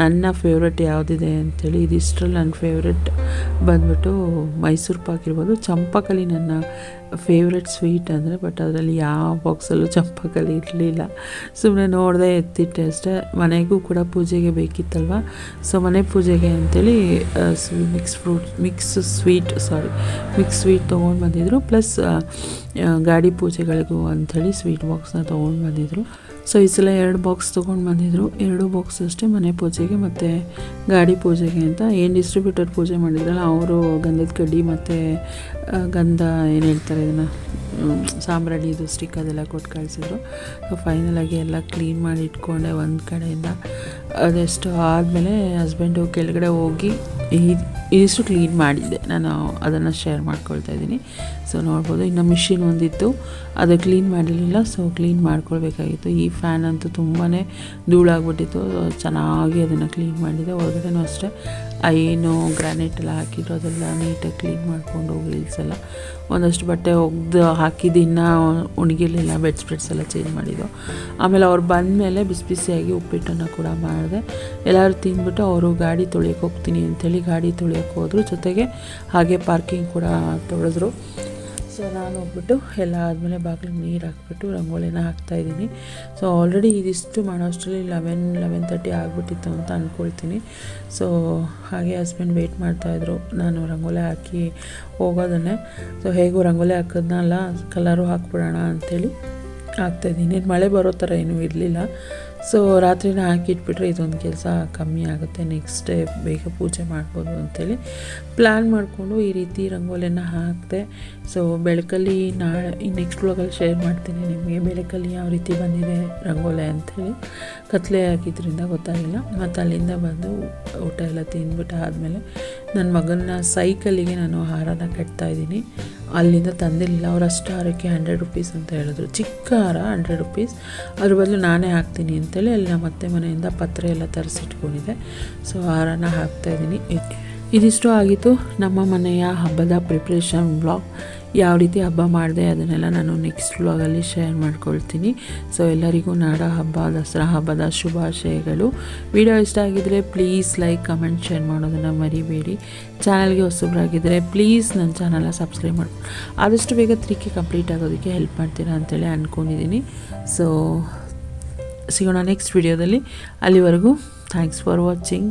ನನ್ನ ಫೇವ್ರೆಟ್ ಯಾವುದಿದೆ ಅಂಥೇಳಿ ಇದಿಷ್ಟರಲ್ಲಿ ನನ್ನ ಫೇವ್ರೆಟ್ ಬಂದ್ಬಿಟ್ಟು ಮೈಸೂರು ಪಾಕ್ ಇರ್ಬೋದು. ಚಂಪಕಲಿ ನನ್ನ ಫೇವ್ರೆಟ್ ಸ್ವೀಟ್ ಅಂದರೆ ಬಟ್ ಅದರಲ್ಲಿ ಯಾವ ಬಾಕ್ಸಲ್ಲೂ ಚಂಪಕಲ್ಲಿ ಇರಲಿಲ್ಲ. ಸುಮ್ಮನೆ ನೋಡಿದೆ ಎತ್ತಿಟ್ಟೆ ಅಷ್ಟೇ. ಮನೆಗೂ ಕೂಡ ಪೂಜೆಗೆ ಬೇಕಿತ್ತಲ್ವ? ಸೊ ಮನೆ ಪೂಜೆಗೆ ಅಂಥೇಳಿ mix fruit mix sweet sorry mix sweet ತೊಗೊಂಡು ಬಂದಿದ್ರು. ಪ್ಲಸ್ ಗಾಡಿ ಪೂಜೆಗಳಿಗೂ ಅಂಥೇಳಿ ಸ್ವೀಟ್ ಬಾಕ್ಸ್ನ ತೊಗೊಂಡು ಬಂದಿದ್ರು. ಸೊ ಈ ಸಲ ಎರಡು ಬಾಕ್ಸ್ ತೊಗೊಂಡು ಬಂದಿದ್ರು. ಎರಡು ಬಾಕ್ಸ್ ಅಷ್ಟೇ ಮನೆ ಪೂಜೆಗೆ ಮತ್ತು ಗಾಡಿ ಪೂಜೆಗೆ ಅಂತ. ಏನು ಡಿಸ್ಟ್ರಿಬ್ಯೂಟರ್ ಪೂಜೆ ಮಾಡಿದ್ರಲ್ಲ, ಅವರು ಗಂಧದ ಕಡ್ಡಿ ಮತ್ತು ಗಂಧ ಏನು ಹೇಳ್ತಾರೆ ಇದನ್ನು? ಸಾಂಬ್ರಾಣಿ ಇದು ಸ್ಟಿಕ್ ಅದೆಲ್ಲ ಕೊಟ್ಟು ಕಳಿಸಿದ್ರು. ಸೊ ಫೈನಲಾಗಿ ಎಲ್ಲ ಕ್ಲೀನ್ ಮಾಡಿ ಇಟ್ಕೊಂಡೆ ಒಂದು ಕಡೆಯಿಂದ. ಅದೆಷ್ಟು ಆದಮೇಲೆ ಹಸ್ಬೆಂಡು ಕೆಳಗಡೆ ಹೋಗಿ ಇದಿಷ್ಟು ಕ್ಲೀನ್ ಮಾಡಿದ್ದೆ. ನಾನು ಅದನ್ನು ಶೇರ್ ಮಾಡ್ಕೊಳ್ತಾ ಇದ್ದೀನಿ. ಸೊ ನೋಡ್ಬೋದು. ಇನ್ನು ಮಿಷಿನ್ ಒಂದಿತ್ತು. ಅದು ಕ್ಲೀನ್ ಮಾಡಿರಲಿಲ್ಲ ಸೊ ಕ್ಲೀನ್ ಮಾಡ್ಕೊಳ್ಬೇಕಾಗಿತ್ತು. ಈ ಫ್ಯಾನ್ ಅಂತೂ ತುಂಬಾ ಧೂಳಾಗ್ಬಿಟ್ಟಿತ್ತು. ಚೆನ್ನಾಗಿ ಅದನ್ನು ಕ್ಲೀನ್ ಮಾಡಿದೆ. ಹೊರಗಡೆನೂ ಅಷ್ಟೇ. ಏನು ಗ್ರಾನೈಟ್ ಎಲ್ಲ ಹಾಕಿದ್ರು, ಅದೆಲ್ಲ ನೀಟಾಗಿ ಕ್ಲೀನ್ ಮಾಡ್ಕೊಂಡು ಹೋಗಿ ಎಲ್ಲ. ಒಂದಷ್ಟು ಬಟ್ಟೆ ಒಗ್ದು ಹಾಕಿದ್ದು ಇನ್ನೂ ಒಣಗಿರಲಿಲ್ಲ ಬೆಡ್ ಸ್ಪ್ರೆಡ್ಸ್ ಎಲ್ಲ ಚೇಂಜ್ ಮಾಡಿದ್ದು ಆಮೇಲೆ ಅವ್ರು ಬಂದಮೇಲೆ ಬಿಸಿ ಬಿಸಿಯಾಗಿ ಉಪ್ಪಿಟ್ಟನ್ನು ಕೂಡ ಮಾಡಿದೆ. ಎಲ್ಲರೂ ತಿಂದ್ಬಿಟ್ಟು ಅವರು ಗಾಡಿ ತೊಳೆಯೋಕೆ ಹೋಗ್ತೀನಿ ಅಂಥೇಳಿ ಗಾಡಿ ತೊಳೆಯೋಕೆ ಹೋದರು. ಜೊತೆಗೆ ಹಾಗೆ ಪಾರ್ಕಿಂಗ್ ಕೂಡ ತೊಳೆದ್ರು. ಸೊ ನಾನು ಹೋಗ್ಬಿಟ್ಟು ಎಲ್ಲ ಆದಮೇಲೆ ಬಾಗಿಲಿಗೆ ನೀರು ಹಾಕ್ಬಿಟ್ಟು ರಂಗೋಲಿನ ಹಾಕ್ತಾಯಿದ್ದೀನಿ ಸೊ ಆಲ್ರೆಡಿ ಇದಿಷ್ಟು ಮಾಡೋಷ್ಟರಲ್ಲಿ ಲೆವೆನ್ ಲೆವೆನ್ ತರ್ಟಿ ಆಗಿಬಿಟ್ಟಿತ್ತು ಅಂತ ಅಂದ್ಕೊಳ್ತೀನಿ ಸೊ ಹಾಗೆ ಹಸ್ಬೆಂಡ್ ವೆಯ್ಟ್ ಮಾಡ್ತಾಯಿದ್ರು ನಾನು ರಂಗೋಲಿ ಹಾಕಿ ಹೋಗೋದನ್ನೇ. ಸೊ ಹೇಗೂ ರಂಗೋಲಿ ಹಾಕಿದ್ನಲ್ಲ ಕಲರು ಹಾಕ್ಬಿಡೋಣ ಅಂಥೇಳಿ ಹಾಕ್ತಾಯಿದ್ದೀನಿ ಮಳೆ ಬರೋ ಥರ ಏನೂ ಇರಲಿಲ್ಲ. ಸೊ ರಾತ್ರಿನ ಹಾಕಿಟ್ಬಿಟ್ರೆ ಇದೊಂದು ಕೆಲಸ ಕಮ್ಮಿ ಆಗುತ್ತೆ. ನೆಕ್ಸ್ಟ್ ಡೇ ಬೇಗ ಪೂಜೆ ಮಾಡ್ಬೋದು ಅಂತೇಳಿ ಪ್ಲ್ಯಾನ್ ಮಾಡಿಕೊಂಡು ಈ ರೀತಿ ರಂಗೋಲಿನ ಹಾಕಿದೆ. ಸೊ ಬೆಳಕಲ್ಲಿ ನಾಳೆ, ಈ ನೆಕ್ಸ್ಟ್ ಬ್ಲಾಗಲ್ಲಿ ಶೇರ್ ಮಾಡ್ತೀನಿ ನಿಮಗೆ ಬೆಳಕಲ್ಲಿ ಯಾವ ರೀತಿ ಬಂದಿದೆ ರಂಗೋಲೆ ಅಂಥೇಳಿ ಕತ್ಲೆ ಹಾಕಿದ್ರಿಂದ ಗೊತ್ತಾಗಿಲ್ಲ. ಮತ್ತು ಅಲ್ಲಿಂದ ಬಂದು ಊಟ ಎಲ್ಲ ತಿಂದ್ಬಿಟ್ಟು ಆದಮೇಲೆ ನನ್ನ ಮಗನ ಸೈಕಲ್ಲಿಗೆ ನಾನು ಹಾರನ ಕಟ್ತಾಯಿದ್ದೀನಿ ಅಲ್ಲಿಂದ ತಂದಿರಲಿಲ್ಲ. ಅವ್ರು ಅಷ್ಟು ಹಾರಕ್ಕೆ ಹಂಡ್ರೆಡ್ ರುಪೀಸ್ ಅಂತ ಹೇಳಿದ್ರು. ಚಿಕ್ಕ ಹಾರ ಹಂಡ್ರೆಡ್ ರುಪೀಸ್ ಅದ್ರ ಬದಲು ನಾನೇ ಹಾಕ್ತೀನಿ ಅಂತೇಳಿ ಅಲ್ಲಿ ನಮ್ಮ ಅತ್ತೆ ಮನೆಯಿಂದ ಪತ್ರೆ ಎಲ್ಲ ತರಿಸಿಟ್ಕೊಂಡಿದ್ದೆ. ಸೊ ಹಾರನ ಹಾಕ್ತಾಯಿದ್ದೀನಿ ಇದಿಷ್ಟು ಆಗಿತ್ತು ನಮ್ಮ ಮನೆಯ ಹಬ್ಬದ ಪ್ರಿಪ್ರೇಷನ್ ಬ್ಲಾಗ್ ಯಾವ ರೀತಿ ಹಬ್ಬ ಮಾಡಿದೆ ಅದನ್ನೆಲ್ಲ ನಾನು ನೆಕ್ಸ್ಟ್ ವ್ಲಾಗಲ್ಲಿ ಶೇರ್ ಮಾಡ್ಕೊಳ್ತೀನಿ. ಸೊ ಎಲ್ಲರಿಗೂ ನಾಡ ಹಬ್ಬ, ದಸರಾ ಹಬ್ಬದ ಶುಭಾಶಯಗಳು. ವಿಡಿಯೋ ಇಷ್ಟ ಆಗಿದ್ದರೆ ಪ್ಲೀಸ್ ಲೈಕ್ ಕಮೆಂಟ್ ಶೇರ್ ಮಾಡೋದನ್ನು ಮರಿಬೇಡಿ. ಚಾನಲ್ಗೆ ಹೊಸಬ್ರಾಗಿದ್ದರೆ ಪ್ಲೀಸ್ ನನ್ನ ಚಾನಲ್ನ ಸಬ್ಸ್ಕ್ರೈಬ್ ಮಾಡಿ ಆದಷ್ಟು ಬೇಗ ತ್ರೀಕೆ ಕಂಪ್ಲೀಟ್ ಆಗೋದಕ್ಕೆ ಹೆಲ್ಪ್ ಮಾಡ್ತೀರಾ ಅಂತೇಳಿ ಅಂದ್ಕೊಂಡಿದ್ದೀನಿ ಸೊ ಸಿಗೋಣ ನೆಕ್ಸ್ಟ್ ವಿಡಿಯೋದಲ್ಲಿ ಅಲ್ಲಿವರೆಗೂ ಥ್ಯಾಂಕ್ಸ್ ಫಾರ್ ವಾಚಿಂಗ್